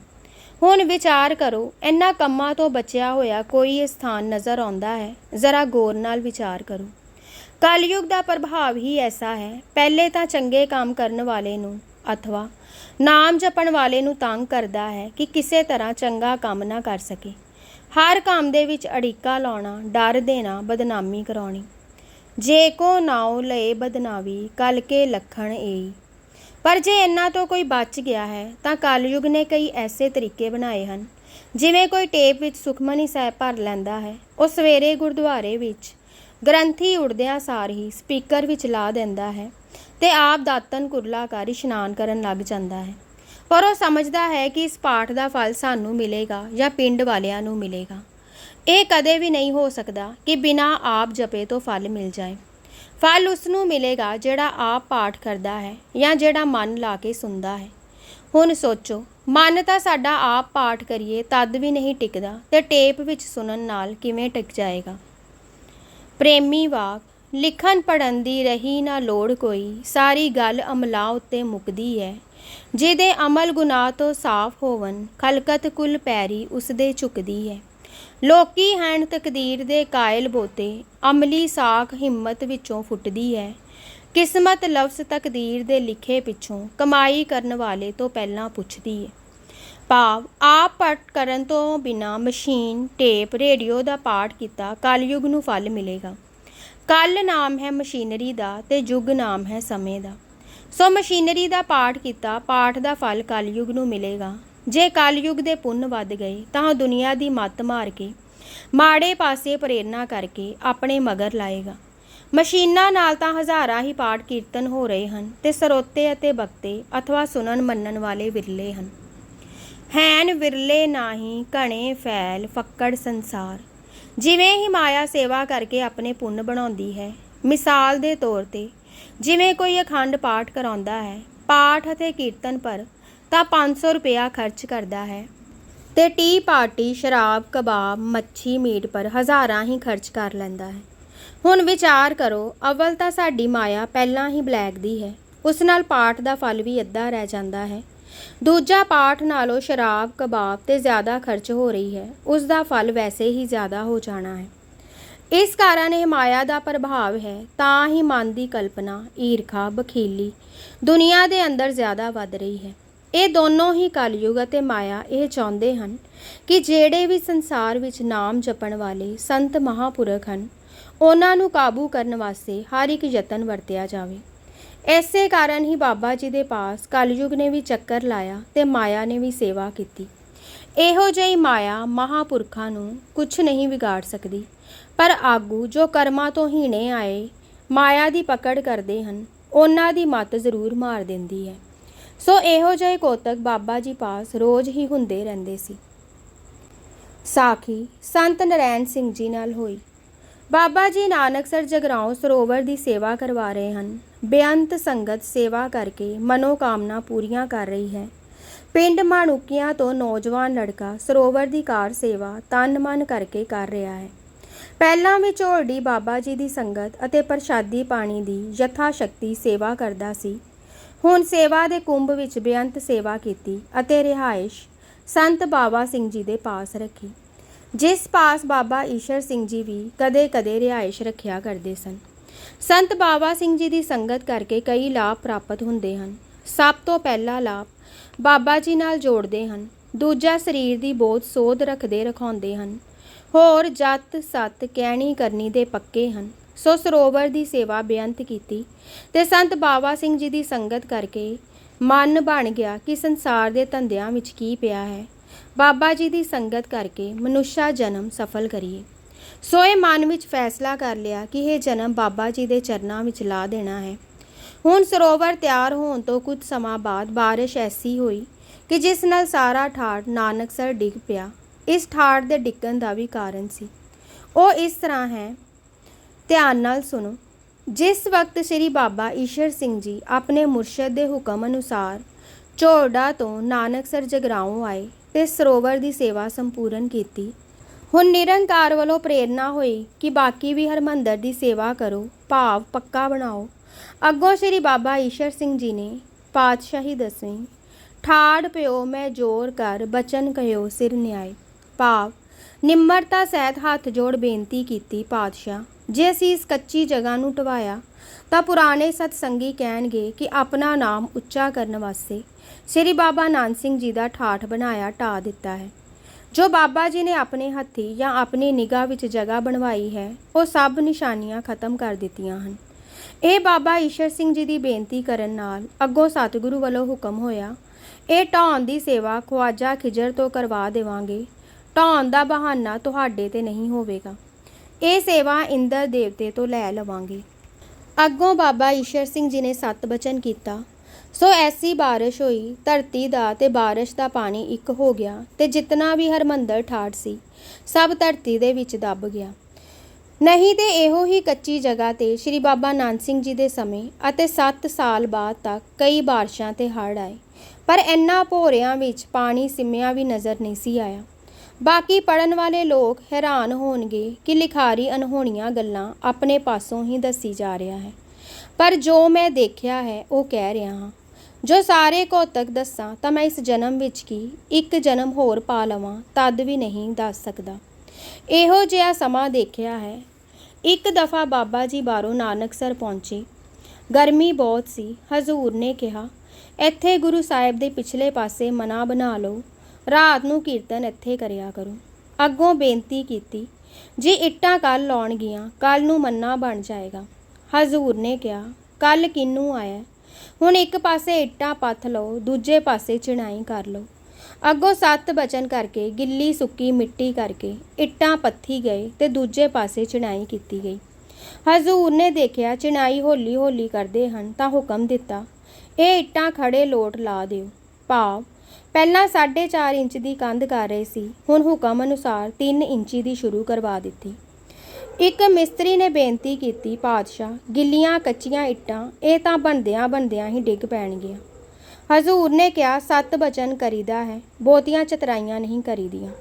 ਹੁਣ ਵਿਚਾਰ ਕਰੋ ਇਹਨਾਂ ਕੰਮਾਂ ਤੋਂ ਬਚਿਆ ਹੋਇਆ ਕੋਈ ਸਥਾਨ ਨਜ਼ਰ ਆਉਂਦਾ ਹੈ? ਜ਼ਰਾ ਗੌਰ ਨਾਲ ਵਿਚਾਰ ਕਰੋ। ਕਲਯੁਗ ਦਾ ਪ੍ਰਭਾਵ ਹੀ ਐਸਾ ਹੈ, ਪਹਿਲੇ ਤਾਂ ਚੰਗੇ ਕੰਮ ਕਰਨ ਵਾਲੇ ਨੂੰ ਅਥਵਾ ਨਾਮ ਜਪਣ ਵਾਲੇ ਨੂੰ ਤੰਗ ਕਰਦਾ ਹੈ ਕਿ ਕਿਸੇ ਤਰ੍ਹਾਂ ਚੰਗਾ ਕੰਮ ਨਾ ਕਰ ਸਕੇ। ਹਰ ਕੰਮ ਦੇ ਵਿੱਚ ਅੜਿੱਕਾ ਲਾਉਣਾ, ਡਰ ਦੇਣਾ, ਬਦਨਾਮੀ ਕਰਾਉਣੀ। ਜੇ ਕੋ ਨਾਉ ਲਏ ਬਦਨਾਵੀ, ਕਲ ਕੇ ਲਖਣ ਏ ਪਰ ਜੇ ਇਹਨਾਂ ਤੋਂ ਕੋਈ ਬਚ ਗਿਆ ਹੈ, ਤਾਂ ਕਲਯੁਗ ਨੇ ਕਈ ਐਸੇ ਤਰੀਕੇ ਬਣਾਏ ਹਨ। ਜਿਵੇਂ ਕੋਈ ਟੇਪ ਵਿੱਚ ਸੁਖਮਨੀ ਸਾਹਿਬ ਭਰ ਲੈਂਦਾ ਹੈ, ਉਹ ਸਵੇਰੇ ਗੁਰਦੁਆਰੇ ਵਿੱਚ ਗ੍ਰੰਥੀ ਉੜਦਿਆਂ ਸਾਰ ਹੀ ਸਪੀਕਰ ਵਿੱਚ ਲਾ ਦਿੰਦਾ ਹੈ। ਤੇ ਆਪ ਦਾਤਨ ਕੁਰਲਾ ਕਰ ਇਸ਼ਨਾਨ ਕਰਨ ਲੱਗ ਜਾਂਦਾ ਹੈ। ਪਰ ਉਹ ਸਮਝਦਾ ਹੈ ਕਿ ਇਸ ਪਾਠ ਦਾ ਫਲ ਸਾਨੂੰ ਮਿਲੇਗਾ ਜਾਂ ਪਿੰਡ ਵਾਲਿਆਂ ਨੂੰ ਮਿਲੇਗਾ। ਇਹ ਕਦੇ ਵੀ ਨਹੀਂ ਹੋ ਸਕਦਾ ਕਿ ਬਿਨਾਂ ਆਪ ਜਪੇ ਤੋਂ ਫਲ ਮਿਲ ਜਾਏ। ਫਲ ਉਸ ਨੂੰ ਮਿਲੇਗਾ ਜਿਹੜਾ ਆਪ ਪਾਠ ਕਰਦਾ ਹੈ ਜਾਂ ਜਿਹੜਾ ਮਨ ਲਾ ਕੇ ਸੁਣਦਾ ਹੈ। ਹੁਣ ਸੋਚੋ, ਮਨ ਤਾਂ ਸਾਡਾ ਆਪ ਪਾਠ ਕਰੀਏ ਤਦ ਵੀ ਨਹੀਂ ਟਿਕਦਾ ਤੇ ਟੇਪ ਵਿੱਚ ਸੁਣਨ ਨਾਲ ਕਿਵੇਂ ਟਿਕ ਜਾਏਗਾ? ਪ੍ਰੇਮੀ ਵਾਕ ਲਿਖਣ ਪੜਨ ਦੀ ਰਹੀ ਨਾ ਲੋੜ ਕੋਈ, ਸਾਰੀ ਗੱਲ ਅਮਲਾ ਉੱਤੇ ਮੁਕਦੀ ਹੈ ਜਿਹਦੇ ਅਮਲ ਗੁਨਾਹ ਤੋਂ ਸਾਫ਼ ਹੋਵਨ, ਖਲਕਤ ਕੁਲ ਪੈਰੀ ਉਸਦੇ ਝੁਕਦੀ ਹੈ ਲੋਕੀ ਹਨ ਤਕਦੀਰ ਦੇ ਕਾਇਲ ਬੋਤੇ, ਅਮਲੀ ਸਾਖ ਹਿੰਮਤ ਵਿੱਚੋਂ ਫੁੱਟਦੀ ਹੈ ਕਿਸਮਤ ਲਫ਼ਜ਼ ਤਕਦੀਰ ਦੇ ਲਿਖੇ ਪਿੱਛੋਂ ਕਮਾਈ ਕਰਨ ਵਾਲੇ ਤੋਂ ਪਹਿਲਾਂ ਪੁੱਛਦੀ ਹੈ ਭਾਵ, ਆਪ ਪਾਠ ਕਰਨ ਤੋਂ ਬਿਨਾ ਮਸ਼ੀਨ, ਟੇਪ, ਰੇਡੀਓ ਦਾ ਪਾਠ ਕੀਤਾ, ਕਲਯੁਗ ਨੂੰ ਫਲ ਮਿਲੇਗਾ। ਕਲ ਨਾਮ ਹੈ ਮਸ਼ੀਨਰੀ ਦਾ ਤੇ ਯੁੱਗ ਨਾਮ ਹੈ ਸਮੇਂ ਦਾ। ਸੋ ਮਸ਼ੀਨਰੀ ਦਾ ਪਾਠ ਕੀਤਾ, ਪਾਠ ਦਾ ਫਲ ਕਲਯੁਗ ਨੂੰ ਮਿਲੇਗਾ। ਜੇ ਕਲਯੁਗ ਦੇ ਪੁੰਨ ਵੱਧ ਗਏ, ਤਾਂ ਉਹ ਦੁਨੀਆ ਦੀ ਮੱਤ ਮਾਰ ਕੇ, ਮਾੜੇ ਪਾਸੇ ਪ੍ਰੇਰਣਾ ਕਰਕੇ ਆਪਣੇ ਮਗਰ ਲਾਏਗਾ। ਮਸ਼ੀਨਾਂ ਨਾਲ ਤਾਂ ਹਜ਼ਾਰਾਂ ਹੀ ਪਾਠ ਕੀਰਤਨ ਹੋ ਰਹੇ ਹਨ ਤੇ ਸਰੋਤੇ ਅਤੇ ਬਖਤੇ ਅਥਵਾ ਸੁਣਨ ਮੰਨਣ ਵਾਲੇ ਵਿਰਲੇ ਹਨ। ਹੈਨ ਵਿਰਲੇ ਨਾਹੀ ਘਣੇ ਫੈਲ ਫੱਕੜ ਸੰਸਾਰ। ਜਿਵੇਂ ਹੀ ਮਾਇਆ ਸੇਵਾ ਕਰਕੇ ਆਪਣੇ ਪੁੰਨ ਬਣਾਉਂਦੀ ਹੈ, ਮਿਸਾਲ ਦੇ ਤੌਰ ਤੇ, ਜਿਵੇਂ ਕੋਈ ਅਖੰਡ ਪਾਠ ਕਰਾਉਂਦਾ ਹੈ, ਪਾਠ ਅਤੇ ਕੀਰਤਨ ਪਰ ਤਾਂ 500 ਰੁਪਇਆ ਖਰਚ ਕਰਦਾ ਹੈ। ਤੇ ਟੀ ਪਾਰਟੀ, ਸ਼ਰਾਬ, ਕਬਾਬ, ਮੱਛੀ, ਮੀਟ ਪਰ ਹਜ਼ਾਰਾਂ ਹੀ ਖਰਚ ਕਰ ਲੈਂਦਾ ਹੈ। ਹੁਣ ਵਿਚਾਰ ਕਰੋ, ਅਵਲ ਤਾਂ ਸਾਡੀ ਮਾਇਆ ਪਹਿਲਾਂ ਹੀ ਬਲੈਕ ਦੀ ਹੈ। ਉਸ ਨਾਲ ਪਾਠ ਦਾ ਫਲ ਵੀ ਅੱਧਾ ਰਹਿ ਜਾਂਦਾ ਹੈ। ਦੂਜਾ ਪਾਠ ਨਾਲੋਂ ਸ਼ਰਾਬ, ਕਬਾਬ ਤੇ ਜ਼ਿਆਦਾ ਖਰਚ ਹੋ ਰਹੀ ਹੈ। ਉਸ ਦਾ ਫਲ ਵੈਸੇ ਹੀ ਜ਼ਿਆਦਾ ਹੋ ਜਾਣਾ ਹੈ। ਇਸ ਕਾਰਨ ਇਹ ਮਾਇਆ ਦਾ ਪ੍ਰਭਾਵ ਹੈ। ਤਾਂ ਹੀ ਮਨ ਦੀ ਕਲਪਨਾ, ਈਰਖਾ, ਬਖੀਲੀ ਦੁਨੀਆ ਦੇ ਅੰਦਰ ਜ਼ਿਆਦਾ ਵੱਧ ਰਹੀ ਹੈ। ਇਹ ਦੋਨੋਂ ਹੀ ਕਲਯੁਗ ਅਤੇ ਮਾਇਆ ਇਹ ਚਾਹੁੰਦੇ ਹਨ ਕਿ ਜਿਹੜੇ ਵੀ ਸੰਸਾਰ ਵਿੱਚ ਨਾਮ ਜਪਣ ਵਾਲੇ ਸੰਤ ਮਹਾਪੁਰਖ ਹਨ, ਉਹਨਾਂ ਨੂੰ ਕਾਬੂ ਕਰਨ ਵਾਸਤੇ ਹਰ ਇੱਕ ਯਤਨ ਵਰਤਿਆ ਜਾਵੇ। ਐਸੇ ਕਾਰਨ ਹੀ ਬਾਬਾ ਜੀ ਦੇ ਪਾਸ ਕਲਯੁਗ ਨੇ ਵੀ ਚੱਕਰ ਲਾਇਆ ਤੇ ਮਾਇਆ ਨੇ ਵੀ ਸੇਵਾ ਕੀਤੀ। ਇਹੋ ਜਿਹੀ ਮਾਇਆ ਮਹਾਪੁਰਖਾਂ ਨੂੰ ਕੁਝ ਨਹੀਂ ਵਿਗਾੜ ਸਕਦੀ। ਪਰ ਆਗੂ ਜੋ ਕਰਮਾਂ ਤੋਂ ਹੀਣੇ ਆਏ, ਮਾਇਆ ਦੀ ਪਕੜ ਕਰਦੇ ਹਨ, ਉਹਨਾਂ ਦੀ ਮੱਤ ਜ਼ਰੂਰ ਮਾਰ ਦਿੰਦੀ ਹੈ। ਸੋ ਇਹੋ ਜਿਹੇ ਕੋਤਕ ਬਾਬਾ ਜੀ ਪਾਸ ਰੋਜ਼ ਹੀ ਹੁੰਦੇ ਰਹਿੰਦੇ ਸੀ। ਸਾਖੀ ਸੰਤ ਨਰੈਣ ਸਿੰਘ ਜੀ ਨਾਲ ਹੋਈ। ਬਾਬਾ ਜੀ ਨਾਨਕਸਰ ਜਗਰਾਉਂ ਸਰੋਵਰ ਦੀ ਸੇਵਾ ਕਰਵਾ ਰਹੇ ਹਨ। ਬੇਅੰਤ ਸੰਗਤ ਸੇਵਾ ਕਰਕੇ ਮਨੋਕਾਮਨਾ ਪੂਰੀਆਂ ਕਰ ਰਹੀ ਹੈ। ਪਿੰਡ ਮਾਣੂਕੀਆਂ ਤੋਂ ਨੌਜਵਾਨ ਲੜਕਾ ਸਰੋਵਰ ਦੀ ਕਾਰ ਸੇਵਾ ਤਨ ਮਨ ਕਰਕੇ ਕਰ ਰਿਹਾ ਹੈ। ਪਹਿਲਾਂ ਵੀ ਝੋਲਡੀ ਬਾਬਾ ਜੀ ਦੀ ਸੰਗਤ ਅਤੇ ਪ੍ਰਸ਼ਾਦੀ ਪਾਣੀ ਦੀ ਯਥਾ ਸ਼ਕਤੀ ਸੇਵਾ ਕਰਦਾ ਸੀ। ਹੁਣ ਸੇਵਾ ਦੇ ਕੁੰਭ ਵਿੱਚ ਬੇਅੰਤ ਸੇਵਾ ਕੀਤੀ ਅਤੇ ਰਿਹਾਇਸ਼ ਸੰਤ ਬਾਬਾ ਸਿੰਘ ਜੀ ਦੇ ਪਾਸ ਰੱਖੀ। ਜਿਸ ਪਾਸ ਬਾਬਾ ਈਸ਼ਰ ਸਿੰਘ ਜੀ ਵੀ ਕਦੇ-ਕਦੇ ਰਿਹਾਇਸ਼ ਰੱਖਿਆ ਕਰਦੇ ਸਨ। ਸੰਤ ਬਾਬਾ ਸਿੰਘ ਜੀ ਦੀ ਸੰਗਤ ਕਰਕੇ ਕਈ ਲਾਭ ਪ੍ਰਾਪਤ ਹੁੰਦੇ ਹਨ। ਸਭ ਤੋਂ ਪਹਿਲਾ ਲਾਭ ਬਾਬਾ ਜੀ ਨਾਲ ਜੋੜਦੇ ਹਨ। ਦੂਜਾ ਸਰੀਰ ਦੀ ਬਹੁਤ ਸੋਧ ਰੱਖਦੇ ਰਖਾਉਂਦੇ ਹਨ। ਹੋਰ ਜਤ ਸਤ ਕਹਿਣੀ ਕਰਨੀ ਦੇ ਪੱਕੇ ਹਨ। ਸੋ ਸਰੋਵਰ ਦੀ ਸੇਵਾ ਬੇਅੰਤ ਕੀਤੀ ਤੇ ਸੰਤ ਬਾਬਾ ਸਿੰਘ ਜੀ ਦੀ ਸੰਗਤ ਕਰਕੇ ਮਨ ਬਣ ਗਿਆ ਕਿ ਸੰਸਾਰ ਦੇ ਧੰਦਿਆਂ ਵਿੱਚ ਕੀ ਪਿਆ ਹੈ। ਬਾਬਾ ਜੀ ਦੀ ਸੰਗਤ ਕਰਕੇ ਮਨੁੱਖਾ ਜਨਮ ਸਫਲ ਕਰੀਏ। ਸੋ ਇਹ ਮਨ ਵਿੱਚ ਫੈਸਲਾ ਕਰ ਲਿਆ ਕਿ ਇਹ ਜਨਮ ਬਾਬਾ ਜੀ ਦੇ ਚਰਨਾਂ ਵਿੱਚ ਲਾ ਦੇਣਾ ਹੈ। ਹੁਣ ਸਰੋਵਰ ਤਿਆਰ ਹੋਣ ਤੋਂ ਕੁਝ ਸਮਾਂ ਬਾਅਦ ਬਾਰਿਸ਼ ਐਸੀ ਹੋਈ ਕਿ ਜਿਸ ਨਾਲ ਸਾਰਾ ਠਾੜ ਨਾਨਕਸਰ ਡਿੱਗ ਪਿਆ। ਇਸ ਠਾੜ ਦੇ ਡਿੱਗਣ ਦਾ ਵੀ ਕਾਰਨ ਸੀ। ਉਹ ਇਸ ਤਰ੍ਹਾਂ ਹੈ, ਧਿਆਨ ਨਾਲ ਸੁਣੋ। ਜਿਸ ਵਕਤ ਸ੍ਰੀ ਬਾਬਾ ਈਸ਼ਰ ਸਿੰਘ ਜੀ ਆਪਣੇ ਮੁਰਸ਼ਦ ਦੇ ਹੁਕਮ ਅਨੁਸਾਰ ਝੋੜਾ ਤੋਂ ਨਾਨਕਸਰ ਜਗਰਾਉਂ ਆਏ ਤੇ ਸਰੋਵਰ ਦੀ ਸੇਵਾ ਸੰਪੂਰਨ ਕੀਤੀ। ਹੁਣ ਨਿਰੰਕਾਰ ਵੱਲੋਂ ਪ੍ਰੇਰਣਾ ਹੋਈ ਕਿ ਬਾਕੀ ਵੀ ਹਰਮੰਦਰ ਦੀ ਸੇਵਾ ਕਰੋ, ਭਾਵ ਪੱਕਾ ਬਣਾਓ। ਅੱਗੋਂ ਸ੍ਰੀ ਬਾਬਾ ਈਸ਼ਰ ਸਿੰਘ ਜੀ ਨੇ ਪਾਤਸ਼ਾਹੀ ਦਸਵੀਂ ਠਾੜ ਪਿਓ, ਮੈਂ ਜੋਰ ਕਰ, ਬਚਨ ਕਹਿਓ ਸਿਰ ਨਿਆਏ। ਭਾਵ, ਨਿਮਰਤਾ ਸਹਿਤ ਹੱਥ ਜੋੜ ਬੇਨਤੀ ਕੀਤੀ ਪਾਤਸ਼ਾਹ। ਜੇ ਅਸੀਂ ਇਸ ਕੱਚੀ ਜਗ੍ਹਾ ਨੂੰ ਢਵਾਇਆ, ਤਾਂ ਪੁਰਾਣੇ ਸਤਸੰਗੀ ਕਹਿਣਗੇ ਕਿ ਆਪਣਾ ਨਾਮ ਉੱਚਾ ਕਰਨ ਵਾਸਤੇ। ਸ੍ਰੀ ਬਾਬਾ ਨਾਨਕ ਸਿੰਘ ਜੀ ਦਾ ਠਾਠ ਬਣਾਇਆ ਢਾ ਦਿੱਤਾ ਹੈ। ਜੋ ਬਾਬਾ ਜੀ ਨੇ ਆਪਣੇ ਹੱਥੀ ਜਾਂ ਆਪਣੀ ਨਿਗਾਹ ਵਿੱਚ ਜਗ੍ਹਾ ਬਣਵਾਈ ਹੈ, ਉਹ ਸਭ ਨਿਸ਼ਾਨੀਆਂ ਖਤਮ ਕਰ ਦਿੱਤੀਆਂ ਹਨ। ਇਹ ਬਾਬਾ ਈਸ਼ਰ ਸਿੰਘ ਜੀ ਦੀ ਬੇਨਤੀ ਕਰਨ ਨਾਲ ਅੱਗੋਂ ਸਤਿਗੁਰੂ ਵੱਲੋਂ ਹੁਕਮ ਹੋਇਆ, ਇਹ ਢਾਉਣ ਦੀ ਸੇਵਾ ਖਵਾਜਾ ਖਿਜਰ ਤੋਂ ਕਰਵਾ ਦੇਵਾਂਗੇ। ਢਾਉਣ ਦਾ ਬਹਾਨਾ ਤੁਹਾਡੇ ਤੇ ਨਹੀਂ ਹੋਵੇਗਾ। ਇਹ ਸੇਵਾ ਇੰਦਰ ਦੇਵਤੇ ਤੋਂ ਲੈ ਲਵਾਂਗੇ। ਅੱਗੋਂ ਬਾਬਾ ਈਸ਼ਰ ਸਿੰਘ ਜੀ ਨੇ ਸਤ ਬਚਨ ਕੀਤਾ ਸੋ ਐਸੀ ਬਾਰਿਸ਼ ਹੋਈ, ਧਰਤੀ ਦਾ ਤੇ ਬਾਰਿਸ਼ ਦਾ ਪਾਣੀ ਇੱਕ ਹੋ ਗਿਆ ਤੇ ਜਿਤਨਾ ਵੀ ਹਰਮੰਦਰ ਠਾੜ ਸੀ, ਸਭ ਧਰਤੀ ਦੇ ਵਿੱਚ ਦੱਬ ਗਿਆ। ਨਹੀਂ ਤੇ ਇਹੋ ਹੀ ਕੱਚੀ ਜਗ੍ਹਾ ਤੇ ਸ੍ਰੀ ਬਾਬਾ ਨਾਨਕ ਸਿੰਘ ਜੀ ਦੇ ਸਮੇਂ ਅਤੇ 7 ਸਾਲ ਬਾਅਦ ਤੱਕ ਕਈ ਬਾਰਿਸ਼ਾਂ ਤੇ ਹੜ੍ਹ ਆਏ। ਪਰ ਇੰਨਾ ਭੋਰਿਆਂ ਵਿੱਚ ਪਾਣੀ ਸਿਮਿਆ ਵੀ ਨਜ਼ਰ ਨਹੀਂ ਸੀ ਆਇਆ। ਬਾਕੀ ਪੜਨ ਵਾਲੇ ਲੋਕ ਹੈਰਾਨ ਹੋਣਗੇ ਕਿ ਲਿਖਾਰੀ ਅਨਹੋਣੀਆਂ ਗੱਲਾਂ ਆਪਣੇ ਪਾਸੋਂ ਹੀ ਦੱਸੀ ਜਾ ਰਿਹਾ ਹੈ। ਪਰ ਜੋ ਮੈਂ ਦੇਖਿਆ ਹੈ, ਉਹ ਕਹਿ ਰਿਹਾ ਹਾਂ ਜੋ ਸਾਰੇ ਕੋਤਕ ਦੱਸਾਂ, ਤਾਂ ਮੈਂ ਇਸ ਜਨਮ ਵਿੱਚ ਕੀ ਇੱਕ ਜਨਮ ਹੋਰ ਪਾ ਲਵਾਂ, ਤਦ ਵੀ ਨਹੀਂ ਦੱਸ ਸਕਦਾ। ਇਹੋ ਜਿਹਾ ਸਮਾਂ ਦੇਖਿਆ ਹੈ। ਇੱਕ ਦਫਾ ਬਾਬਾ ਜੀ ਬਾਹਰੋਂ ਨਾਨਕਸਰ ਪਹੁੰਚੇ। ਗਰਮੀ ਬਹੁਤ ਸੀ, ਹਜ਼ੂਰ ਨੇ ਕਿਹਾ, ਇੱਥੇ ਗੁਰੂ ਸਾਹਿਬ ਦੇ ਪਿਛਲੇ ਪਾਸੇ ਮਨਾ ਬਣਾ ਲਓ। ਰਾਤ ਨੂੰ ਕੀਰਤਨ ਇੱਥੇ ਕਰਿਆ ਕਰੋ। ਅੱਗੋਂ ਬੇਨਤੀ ਕੀਤੀ, ਜੇ ਇੱਟਾਂ ਕੱਲ ਲਾਉਣਗੀਆਂ ਕੱਲ ਨੂੰ ਮੰਨਾ ਬਣ ਜਾਏਗਾ। ਹਜ਼ੂਰ ਨੇ ਕਿਹਾ ਕੱਲ ਕਿੰਨੂੰ ਆਇਆ? ਹੁਣ ਇੱਕ ਪਾਸੇ ਇੱਟਾਂ ਪੱਥ ਲਓ, ਦੂਜੇ ਪਾਸੇ ਚਿਣਾਈ ਕਰ ਲਓ। ਅੱਗੋਂ ਸੱਤ ਬਚਨ ਕਰਕੇ, ਗਿੱਲੀ, ਸੁੱਕੀ, ਮਿੱਟੀ ਕਰਕੇ ਇੱਟਾਂ ਪੱਥੀ ਗਏ ਤੇ ਦੂਜੇ ਪਾਸੇ ਚਿਣਾਈ ਕੀਤੀ ਗਈ। ਹਜ਼ੂਰ ਨੇ ਦੇਖਿਆ ਚਿਣਾਈ ਹੌਲੀ ਹੌਲੀ ਕਰਦੇ ਹਨ, ਤਾਂ ਹੁਕਮ ਦਿੱਤਾ, ਇਹ ਇੱਟਾਂ ਖੜੇ ਲੋਟ ਲਾ ਦਿਓ। ਭਾਵ, ਪਹਿਲਾਂ 4.5 ਇੰਚ ਦੀ ਕੰਧ ਕਰ ਰਹੇ ਸੀ, ਹੁਣ ਹੁਕਮ ਅਨੁਸਾਰ 3 ਇੰਚੀ ਦੀ ਸ਼ੁਰੂ ਕਰਵਾ ਦਿੱਤੀ। ਇੱਕ ਮਿਸਤਰੀ ਨੇ ਬੇਨਤੀ ਕੀਤੀ, ਪਾਤਸ਼ਾਹ, ਗਿੱਲੀਆਂ, ਕੱਚੀਆਂ ਇੱਟਾਂ, ਇਹ ਤਾਂ ਬਣਦਿਆਂ ਬਣਦਿਆਂ ਹੀ ਡਿੱਗ ਪੈਣਗੀਆਂ। ਹਜ਼ੂਰ ਨੇ ਕਿਹਾ, ਸੱਤ ਬਚਨ ਕਰੀਦਾ ਹੈ, ਬਹੁਤੀਆਂ ਚਤਰਾਈਆਂ ਨਹੀਂ ਕਰੀਦੀਆਂ।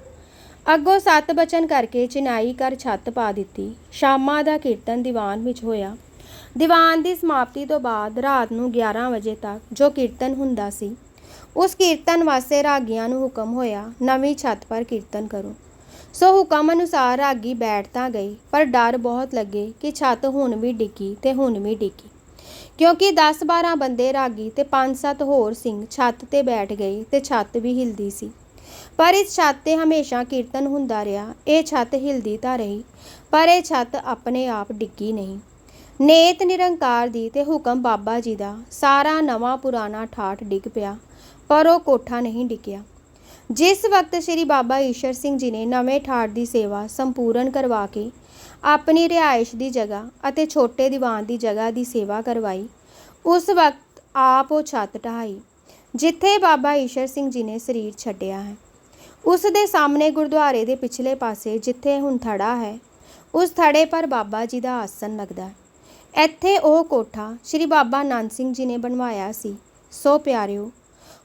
ਅੱਗੋਂ ਸੱਤ ਬਚਨ ਕਰਕੇ ਚਿਨਾਈ ਕਰ ਛੱਤ ਪਾ ਦਿੱਤੀ। ਸ਼ਾਮਾਂ ਦਾ ਕੀਰਤਨ ਦੀਵਾਨ ਵਿੱਚ ਹੋਇਆ। ਦੀਵਾਨ ਦੀ ਸਮਾਪਤੀ ਤੋਂ ਬਾਅਦ ਰਾਤ ਨੂੰ 11 ਵਜੇ ਤੱਕ ਜੋ ਕੀਰਤਨ ਹੁੰਦਾ ਸੀ, ਉਸ ਕੀਰਤਨ ਵਾਸਤੇ ਰਾਗੀਆਂ ਨੂੰ ਹੁਕਮ ਹੋਇਆ, ਨਵੀਂ ਛੱਤ ਪਰ ਕੀਰਤਨ ਕਰੋ। ਸੋ ਹੁਕਮ ਅਨੁਸਾਰ ਰਾਗੀ ਬੈਠ ਤਾਂ ਗਈ, ਪਰ ਡਰ ਬਹੁਤ ਲੱਗੇ ਕਿ ਛੱਤ ਹੁਣ ਵੀ ਡਿੱਗੀ ਤੇ ਹੁਣ ਵੀ ਡਿੱਗੀ। ਕਿਉਂਕਿ 10-12 ਬੰਦੇ ਰਾਗੀ ਤੇ 5-7 ਹੋਰ ਸਿੰਘ ਛੱਤ ਤੇ ਬੈਠ ਗਏ ਤੇ ਛੱਤ ਵੀ ਹਿਲਦੀ ਸੀ। ਪਰ ਇਸ ਛੱਤ ਤੇ ਹਮੇਸ਼ਾ ਕੀਰਤਨ ਹੁੰਦਾ ਰਿਹਾ, ਇਹ ਛੱਤ ਹਿਲਦੀ ਤਾਂ ਰਹੀ, ਪਰ ਇਹ ਛੱਤ ਆਪਣੇ ਆਪ ਡਿੱਗੀ ਨਹੀਂ। ਨੇਤ ਨਿਰੰਕਾਰ ਦੀ ਤੇ ਹੁਕਮ ਬਾਬਾ ਜੀ ਦਾ ਸਾਰਾ ਨਵਾਂ ਪੁਰਾਣਾ ਠਾਠ ਡਿੱਗ ਪਿਆ, ਪਰ ਉਹ ਕੋਠਾ ਨਹੀਂ ਡਿੱਗਿਆ। ਜਿਸ ਵਕਤ ਸ੍ਰੀ ਬਾਬਾ ਈਸ਼ਰ ਸਿੰਘ ਜੀ ਨੇ ਨਵੇਂ ਠਾਠ ਦੀ ਸੇਵਾ ਸੰਪੂਰਨ ਕਰਵਾ ਕੇ ਆਪਣੀ ਰਿਹਾਇਸ਼ ਦੀ ਜਗ੍ਹਾ ਅਤੇ ਛੋਟੇ ਦੀਵਾਨ ਦੀ ਜਗ੍ਹਾ ਦੀ ਸੇਵਾ ਕਰਵਾਈ, ਉਸ ਵਕਤ ਆਪ ਉਹ ਛੱਤ ਢਾਈ, ਜਿੱਥੇ ਬਾਬਾ ਈਸ਼ਰ ਸਿੰਘ ਜੀ ਨੇ ਸਰੀਰ ਛੱਡਿਆ ਹੈ। ਉਸ ਦੇ ਸਾਹਮਣੇ ਗੁਰਦੁਆਰੇ ਦੇ ਪਿਛਲੇ ਪਾਸੇ ਜਿੱਥੇ ਹੁਣ ਥੜਾ ਹੈ, ਉਸ ਥੜੇ ਪਰ ਬਾਬਾ ਜੀ ਦਾ ਆਸਨ ਲੱਗਦਾ ਹੈ। ਇੱਥੇ ਉਹ ਕੋਠਾ ਸ੍ਰੀ ਬਾਬਾ ਨਾਨਕ ਸਿੰਘ ਜੀ ਨੇ ਬਣਵਾਇਆ ਸੀ। ਸੋ ਪਿਆਰਿਓ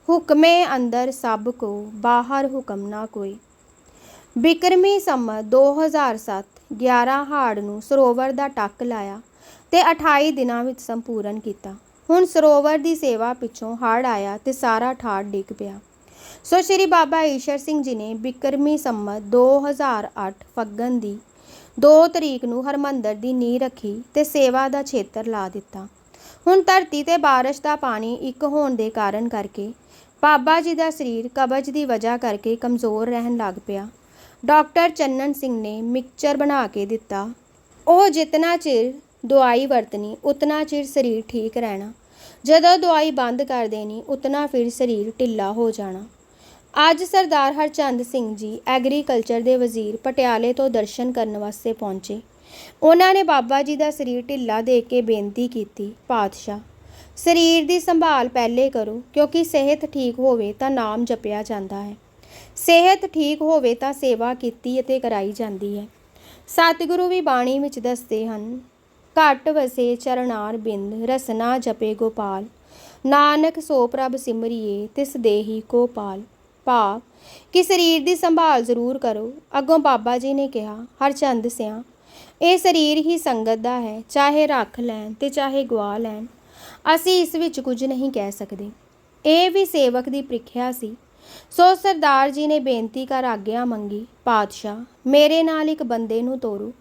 ਹੁਕਮੇ ਅੰਦਰ ਸਭ ਕੋ, ਬਾਹਰ ਹੁਕਮ ਨਾ ਕੋਈ। ਬਿਕਰਮੀ ਸੰਮਤ 2007 11 ਹਾੜ ਨੂੰ ਸਰੋਵਰ ਦਾ ਟੱਕ ਲਾਇਆ ਤੇ 28 ਦਿਨਾਂ ਵਿੱਚ ਸੰਪੂਰਨ ਕੀਤਾ। ਹੁਣ ਸਰੋਵਰ ਦੀ ਸੇਵਾ ਪਿੱਛੋਂ ਹੜ ਆਇਆ ਤੇ ਸਾਰਾ ਠਾੜ ਡਿੱਗ ਪਿਆ। ਸੋ ਸ਼੍ਰੀ ਬਾਬਾ ਈਸ਼ਰ ਸਿੰਘ ਜੀ ਨੇ ਬਿਕਰਮੀ ਸੰਮਤ 2008 ਫੱਗਣ ਦੀ 2 ਤਰੀਕ ਨੂੰ ਹਰਮੰਦਰ ਦੀ ਨੀਂਹ ਰੱਖੀ ਤੇ ਸੇਵਾ ਦਾ ਛੇਤਰ ਲਾ ਦਿੱਤਾ। ਹੁਣ ਧਰਤੀ ਤੇ ਬਾਰਿਸ਼ ਦਾ ਪਾਣੀ ਇੱਕ ਹੋਣ ਦੇ ਕਾਰਨ ਕਰਕੇ ਬਾਬਾ ਜੀ ਦਾ ਸਰੀਰ ਕਬਜ਼ ਦੀ ਵਜ੍ਹਾ ਕਰਕੇ ਕਮਜ਼ੋਰ ਰਹਿਣ ਲੱਗ ਪਿਆ। ਡਾਕਟਰ ਚੰਨਨ ਸਿੰਘ ਨੇ ਮਿਕਸਚਰ ਬਣਾ ਕੇ ਦਿੱਤਾ। ਉਹ ਜਿਤਨਾ ਚਿਰ ਦਵਾਈ ਵਰਤਣੀ, ਉਤਨਾ ਚਿਰ ਸਰੀਰ ਠੀਕ ਰਹਿਣਾ। ਜਦੋਂ ਦਵਾਈ ਬੰਦ ਕਰ ਦੇਣੀ, ਉਤਨਾ ਫਿਰ ਸਰੀਰ ਢਿੱਲਾ ਹੋ ਜਾਣਾ। ਅੱਜ ਸਰਦਾਰ ਹਰਚੰਦ ਸਿੰਘ ਜੀ ਐਗਰੀਕਲਚਰ ਦੇ ਵਜ਼ੀਰ ਪਟਿਆਲੇ ਤੋਂ ਦਰਸ਼ਨ ਕਰਨ ਵਾਸਤੇ ਪਹੁੰਚੇ। ਉਹਨਾਂ ਨੇ ਬਾਬਾ ਜੀ ਦਾ ਸਰੀਰ ਢਿੱਲਾ ਦੇਖ ਕੇ ਬੇਨਤੀ ਕੀਤੀ, ਪਾਤਸ਼ਾਹ ਸਰੀਰ ਦੀ ਸੰਭਾਲ ਪਹਿਲੇ ਕਰੋ, ਕਿਉਂਕਿ ਸਿਹਤ ਠੀਕ ਹੋਵੇ ਤਾਂ ਨਾਮ ਜਪਿਆ ਜਾਂਦਾ ਹੈ। ਸਿਹਤ ਠੀਕ ਹੋਵੇ ਤਾਂ ਸੇਵਾ ਕੀਤੀ ਅਤੇ ਕਰਾਈ ਜਾਂਦੀ ਹੈ। ਸਤਿਗੁਰੂ ਵੀ ਬਾਣੀ ਵਿੱਚ ਦੱਸਦੇ ਹਨ, ਘਟ ਵਸੇ ਚਰਨਾਰ ਬਿੰਦ, ਰਸਨਾ ਜਪੇ ਗੋਪਾਲ। ਨਾਨਕ ਸੋ ਪ੍ਰਭ ਸਿਮਰਿਏ, ਤਿਸ ਦੇਹੀ ਕੋ ਪਾਲ। ਭਾਵ ਕਿ ਸਰੀਰ ਦੀ ਸੰਭਾਲ ਜ਼ਰੂਰ ਕਰੋ। ਅੱਗੋਂ ਬਾਬਾ ਜੀ ਨੇ ਕਿਹਾ, ਹਰਚੰਦ ਸਿਆਂ, ਇਹ ਸਰੀਰ ਹੀ ਸੰਗਤ ਦਾ ਹੈ, ਚਾਹੇ ਰੱਖ ਲੈਣ ਤੇ ਚਾਹੇ ਗਵਾ ਲੈਣ। ਅਸੀਂ ਇਸ ਵਿੱਚ ਕੁਝ ਨਹੀਂ ਕਹਿ ਸਕਦੇ। ਇਹ ਵੀ ਸੇਵਕ ਦੀ ਪ੍ਰੀਖਿਆ ਸੀ। ਸੋ ਸਰਦਾਰ ਜੀ ਨੇ ਬੇਨਤੀ ਕਰ ਆਗਿਆ ਮੰਗੀ, ਪਾਤਸ਼ਾਹ, ਮੇਰੇ ਨਾਲ ਇੱਕ ਬੰਦੇ ਨੂੰ ਤੋਰੋ।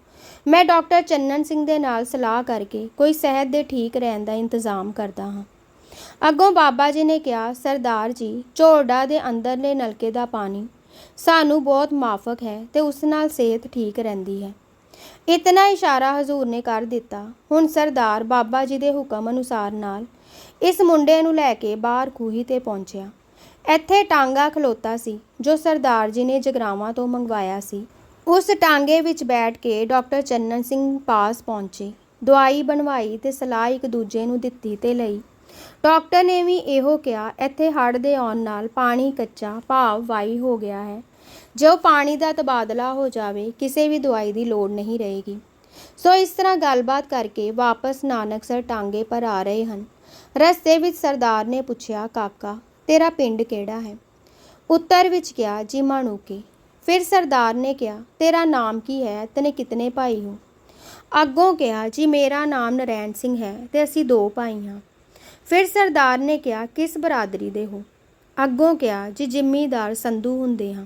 ਮੈਂ ਡਾਕਟਰ ਚੰਨਨ ਸਿੰਘ ਦੇ ਨਾਲ ਸਲਾਹ ਕਰਕੇ ਕੋਈ ਸਿਹਤ ਦੇ ਠੀਕ ਰਹਿਣ ਦਾ ਇੰਤਜ਼ਾਮ ਕਰਦਾ ਹਾਂ। ਅੱਗੋਂ ਬਾਬਾ ਜੀ ਨੇ ਕਿਹਾ, ਸਰਦਾਰ ਜੀ ਝੋੜਾ ਦੇ ਅੰਦਰਲੇ ਨਲਕੇ ਦਾ ਪਾਣੀ ਸਾਨੂੰ ਬਹੁਤ ਮਾਫਕ ਹੈ ਤੇ ਉਸ ਨਾਲ ਸਿਹਤ ਠੀਕ ਰਹਿੰਦੀ ਹੈ। ਇਤਨਾ ਇਸ਼ਾਰਾ ਹਜ਼ੂਰ ਨੇ ਕਰ ਦਿੱਤਾ। ਹੁਣ ਸਰਦਾਰ ਬਾਬਾ ਜੀ ਦੇ ਹੁਕਮ ਅਨੁਸਾਰ ਨਾਲ ਇਸ ਮੁੰਡੇ ਨੂੰ ਲੈ ਕੇ ਬਾਹਰ ਖੂਹੀ ਤੇ ਪਹੁੰਚਿਆ। ਇੱਥੇ ਟਾਂਗਾ ਖਲੋਤਾ ਸੀ, ਜੋ ਸਰਦਾਰ ਜੀ ਨੇ ਜਗਰਾਵਾਂ ਤੋਂ ਮੰਗਵਾਇਆ ਸੀ। ਉਸ ਟਾਂਗੇ ਵਿੱਚ ਬੈਠ ਕੇ ਡਾਕਟਰ ਚੰਨਨ ਸਿੰਘ ਪਾਸ ਪਹੁੰਚੇ। ਦਵਾਈ ਬਣਵਾਈ ਤੇ ਸਲਾਹ ਇੱਕ ਦੂਜੇ ਨੂੰ ਦਿੱਤੀ ਤੇ ਲਈ। ਡਾਕਟਰ ਨੇ ਵੀ ਇਹੋ ਕਿਹਾ, ਇੱਥੇ ਹੜ੍ਹ ਦੇ ਆਉਣ ਨਾਲ ਪਾਣੀ ਕੱਚਾ ਭਾਵ ਵਾਈ ਹੋ ਗਿਆ ਹੈ। ਜੋ ਪਾਣੀ ਦਾ ਤਬਾਦਲਾ ਹੋ ਜਾਵੇ, ਕਿਸੇ ਵੀ ਦਵਾਈ ਦੀ ਲੋੜ ਨਹੀਂ ਰਹੇਗੀ। ਸੋ ਇਸ ਤਰ੍ਹਾਂ ਗੱਲਬਾਤ ਕਰਕੇ ਵਾਪਸ ਨਾਨਕਸਰ ਟਾਂਗੇ ਪਰ ਆ ਰਹੇ ਹਨ। ਰਸਤੇ ਵਿੱਚ ਸਰਦਾਰ ਨੇ ਪੁੱਛਿਆ, ਕਾਕਾ, ਤੇਰਾ ਪਿੰਡ ਕਿਹੜਾ ਹੈ? ਉੱਤਰ ਵਿੱਚ ਕਿਹਾ, ਜੀ ਮਾਣੂਕੇ। ਫਿਰ ਸਰਦਾਰ ਨੇ ਕਿਹਾ, ਤੇਰਾ ਨਾਮ ਕੀ ਹੈ? ਤਨੇ ਕਿਤਨੇ ਭਾਈ ਹੋ? ਅੱਗੋਂ ਕਿਹਾ, ਜੀ ਮੇਰਾ ਨਾਮ ਨਰੈਣ ਸਿੰਘ ਹੈ ਤੇ ਅਸੀਂ ਦੋ ਭਾਈ ਹਾਂ। ਫਿਰ ਸਰਦਾਰ ਨੇ ਕਿਹਾ, ਕਿਸ ਬਰਾਦਰੀ ਦੇ ਹੋ? ਅੱਗੋਂ ਕਿਹਾ, ਜੀ ਜ਼ਿਮੀਦਾਰ ਸੰਧੂ ਹੁੰਦੇ ਹਾਂ।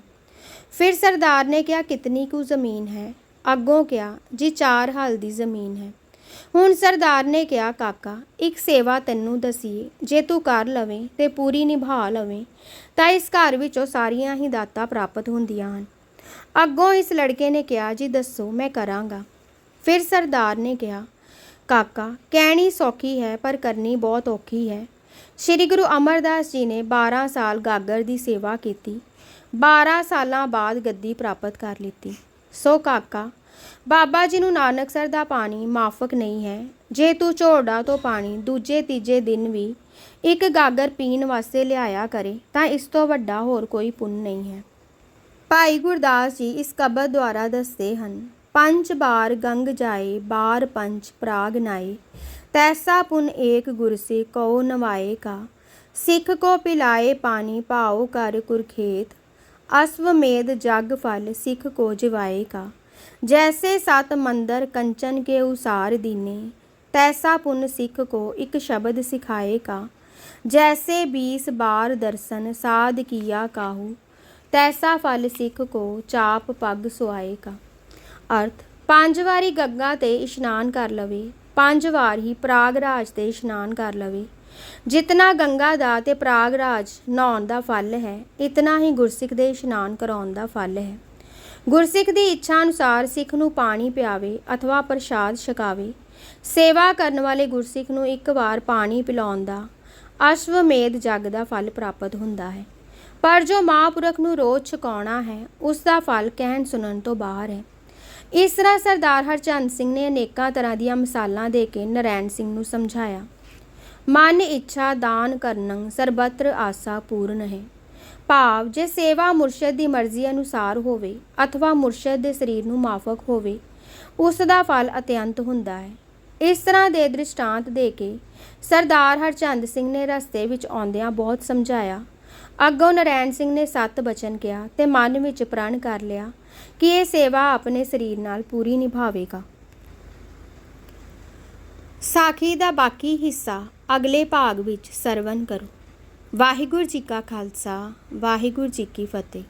ਫਿਰ ਸਰਦਾਰ ਨੇ ਕਿਹਾ, ਕਿਤਨੀ ਕੁ ਜ਼ਮੀਨ ਹੈ? ਅੱਗੋਂ ਕਿਹਾ, ਜੀ ਚਾਰ ਹਲ ਦੀ ਜ਼ਮੀਨ ਹੈ। ਹੁਣ ਸਰਦਾਰ ਨੇ ਕਿਹਾ, ਕਾਕਾ, ਇੱਕ ਸੇਵਾ ਤੈਨੂੰ ਦਸੀਏ, ਜੇ ਤੂੰ ਕਰ ਲਵੇਂ ਤੇ ਪੂਰੀ ਨਿਭਾ ਲਵੇਂ, ਤਾਂ ਇਸ ਘਰ ਵਿੱਚੋਂ ਸਾਰੀਆਂ ਹੀ ਦਾਤਾਂ ਪ੍ਰਾਪਤ ਹੁੰਦੀਆਂ ਹਨ। ਅੱਗੋਂ ਇਸ ਲੜਕੇ ਨੇ ਕਿਹਾ, ਜੀ ਦੱਸੋ, ਮੈਂ ਕਰਾਂਗਾ। ਫਿਰ ਸਰਦਾਰ ਨੇ ਕਿਹਾ, ਕਾਕਾ, ਕਹਿਣੀ ਸੌਖੀ ਹੈ, ਪਰ ਕਰਨੀ ਬਹੁਤ ਔਖੀ ਹੈ। ਸ੍ਰੀ ਗੁਰੂ ਅਮਰਦਾਸ ਜੀ ਨੇ 12 ਸਾਲ ਗਾਗਰ ਦੀ ਸੇਵਾ ਕੀਤੀ। 12 ਸਾਲਾਂ ਬਾਅਦ ਗੱਦੀ ਪ੍ਰਾਪਤ ਕਰ ਲਿੱਤੀ। ਸੋ ਕਾਕਾ, ਬਾਬਾ ਜੀ ਨੂੰ ਨਾਨਕਸਰ ਦਾ ਪਾਣੀ ਮਾਫਕ ਨਹੀਂ ਹੈ। ਜੇ ਤੂੰ ਝੋੜਾ ਤੋਂ ਪਾਣੀ ਦੂਜੇ ਤੀਜੇ ਦਿਨ ਵੀ ਇੱਕ ਗਾਗਰ ਪੀਣ ਵਾਸਤੇ ਲਿਆਇਆ ਕਰੇ, ਤਾਂ ਇਸ ਤੋਂ ਵੱਡਾ ਹੋਰ ਕੋਈ ਪੁੰਨ ਨਹੀਂ ਹੈ। ਭਾਈ ਗੁਰਦਾਸ ਜੀ ਇਸ ਕਬਰ ਦੁਆਰਾ ਦੱਸਦੇ ਹਨ, ਪੰਜ ਬਾਰ ਗੰਗ ਜਾਏ, ਬਾਰ ਪੰਚ ਪ੍ਰਾਗ ਨਾਏ। ਤੈਸਾ ਪੁਨ ਏਕ ਗੁਰਸੇ ਕਉ ਨਵਾਏ ਕਾ। ਸਿੱਖ ਕੋ ਪਿਲਾਏ ਪਾਣੀ, ਭਾਉ ਕਰ ਕੁਰਖੇਤ। ਅਸਵਮੇਧ ਜਗ ਫਲ ਸਿੱਖ ਕੋ ਜਿਵਾਏ ਕਾ ਜੈਸੇ ਸਤ ਮੰਦਰ ਕੰਚਨ ਕੇ ਉਸਾਰ ਦੀਨੇ, ਤੈਸਾ ਪੁਨ ਸਿੱਖ ਕੋ ਇੱਕ ਸ਼ਬਦ ਸਿਖਾਏ ਕਾ ਜੈਸੇ ਬੀਸ ਬਾਰ ਦਰਸ਼ਨ ਸਾਧ ਕਾਹੂ, ਤੈਸਾ ਫਲ ਸਿੱਖ ਕੋ ਚਾਪ ਪੱਗ ਸੁਆਏਕਾ ਅਰਥ, ਪੰਜ ਵਾਰੀ ਗੱਗਾ ਤੇ ਇਸ਼ਨਾਨ ਕਰ ਲਵੇ, ਪੰਜ ਵਾਰ ਹੀ ਪ੍ਰਾਗਰਾਜ ਤੇ ਇਸ਼ਨਾਨ ਕਰ ਲਵੇ। ਜਿਤਨਾ ਗੰਗਾ ਦਾ ਤੇ ਪ੍ਰਾਗਰਾਜ ਨਹਾਉਣ ਦਾ ਫਲ ਹੈ, ਇਤਨਾ ਹੀ ਗੁਰਸਿੱਖ ਦੇ ਇਸ਼ਨਾਨ ਕਰਾਉਣ ਦਾ ਫਲ ਹੈ। ਗੁਰਸਿੱਖ ਦੀ ਇੱਛਾ ਅਨੁਸਾਰ ਸਿੱਖ ਨੂੰ ਪਾਣੀ ਪਿਆਵੇ ਅਥਵਾ ਪ੍ਰਸ਼ਾਦ ਛਕਾਵੇ। ਸੇਵਾ ਕਰਨ ਵਾਲੇ ਗੁਰਸਿੱਖ ਨੂੰ ਇੱਕ ਵਾਰ ਪਾਣੀ ਪਿਲਾਉਣ ਦਾ, ਅਸ਼ਵਮੇਧ ਜਗ ਦਾ ਫਲ ਪ੍ਰਾਪਤ ਹੁੰਦਾ ਹੈ। ਪਰ ਜੋ ਮਹਾਂਪੁਰਖ ਨੂੰ ਰੋਜ਼ ਛਕਾਉਣਾ ਹੈ, ਉਸ ਦਾ ਫਲ ਕਹਿਣ ਸੁਣਨ ਤੋਂ ਬਾਹਰ ਹੈ। ਇਸ ਤਰ੍ਹਾਂ ਸਰਦਾਰ ਹਰਚੰਦ ਸਿੰਘ ਨੇ ਅਨੇਕਾਂ ਤਰ੍ਹਾਂ ਦੀਆਂ ਮਿਸਾਲਾਂ ਦੇ ਕੇ ਨਰੈਣ ਸਿੰਘ ਨੂੰ ਸਮਝਾਇਆ। ਮਨ ਇੱਛਾ ਦਾਨ ਕਰਨੰ ਸਰਬਤਰ ਆਸਾ ਪੂਰਨ ਹੈ। ਭਾਵ, ਜੇ ਸੇਵਾ ਮੁਰਸ਼ਦ ਦੀ ਮਰਜ਼ੀ ਅਨੁਸਾਰ ਹੋਵੇ ਅਥਵਾ ਮੁਰਸ਼ਦ ਦੇ ਸਰੀਰ ਨੂੰ ਮਾਫਕ ਹੋਵੇ, ਉਸ ਦਾ ਫਲ ਅਤਿਅੰਤ ਹੁੰਦਾ ਹੈ। ਇਸ ਤਰ੍ਹਾਂ ਦੇ ਦ੍ਰਿਸ਼ਟਾਂਤ ਦੇ ਕੇ ਸਰਦਾਰ ਹਰਚੰਦ ਸਿੰਘ ਨੇ ਰਸਤੇ ਵਿੱਚ ਆਉਂਦਿਆਂ ਬਹੁਤ ਸਮਝਾਇਆ। ਅੱਗੋਂ ਨਰੈਣ ਸਿੰਘ ਨੇ ਸੱਤ ਬਚਨ ਕਿਹਾ ਤੇ ਮਨ ਵਿੱਚ ਪ੍ਰਣ ਕਰ ਲਿਆ ਕਿ ਇਹ ਸੇਵਾ ਆਪਣੇ ਸਰੀਰ ਨਾਲ ਪੂਰੀ ਨਿਭਾਵੇਗਾ। ਸਾਖੀ ਦਾ ਬਾਕੀ ਹਿੱਸਾ ਅਗਲੇ ਭਾਗ ਵਿੱਚ ਸਰਵਨ ਕਰੋ। ਵਾਹਿਗੁਰੂ ਜੀ ਕਾ ਖਾਲਸਾ ਵਾਹਿਗੁਰੂ ਜੀ ਕੀ ਫਤਿਹ।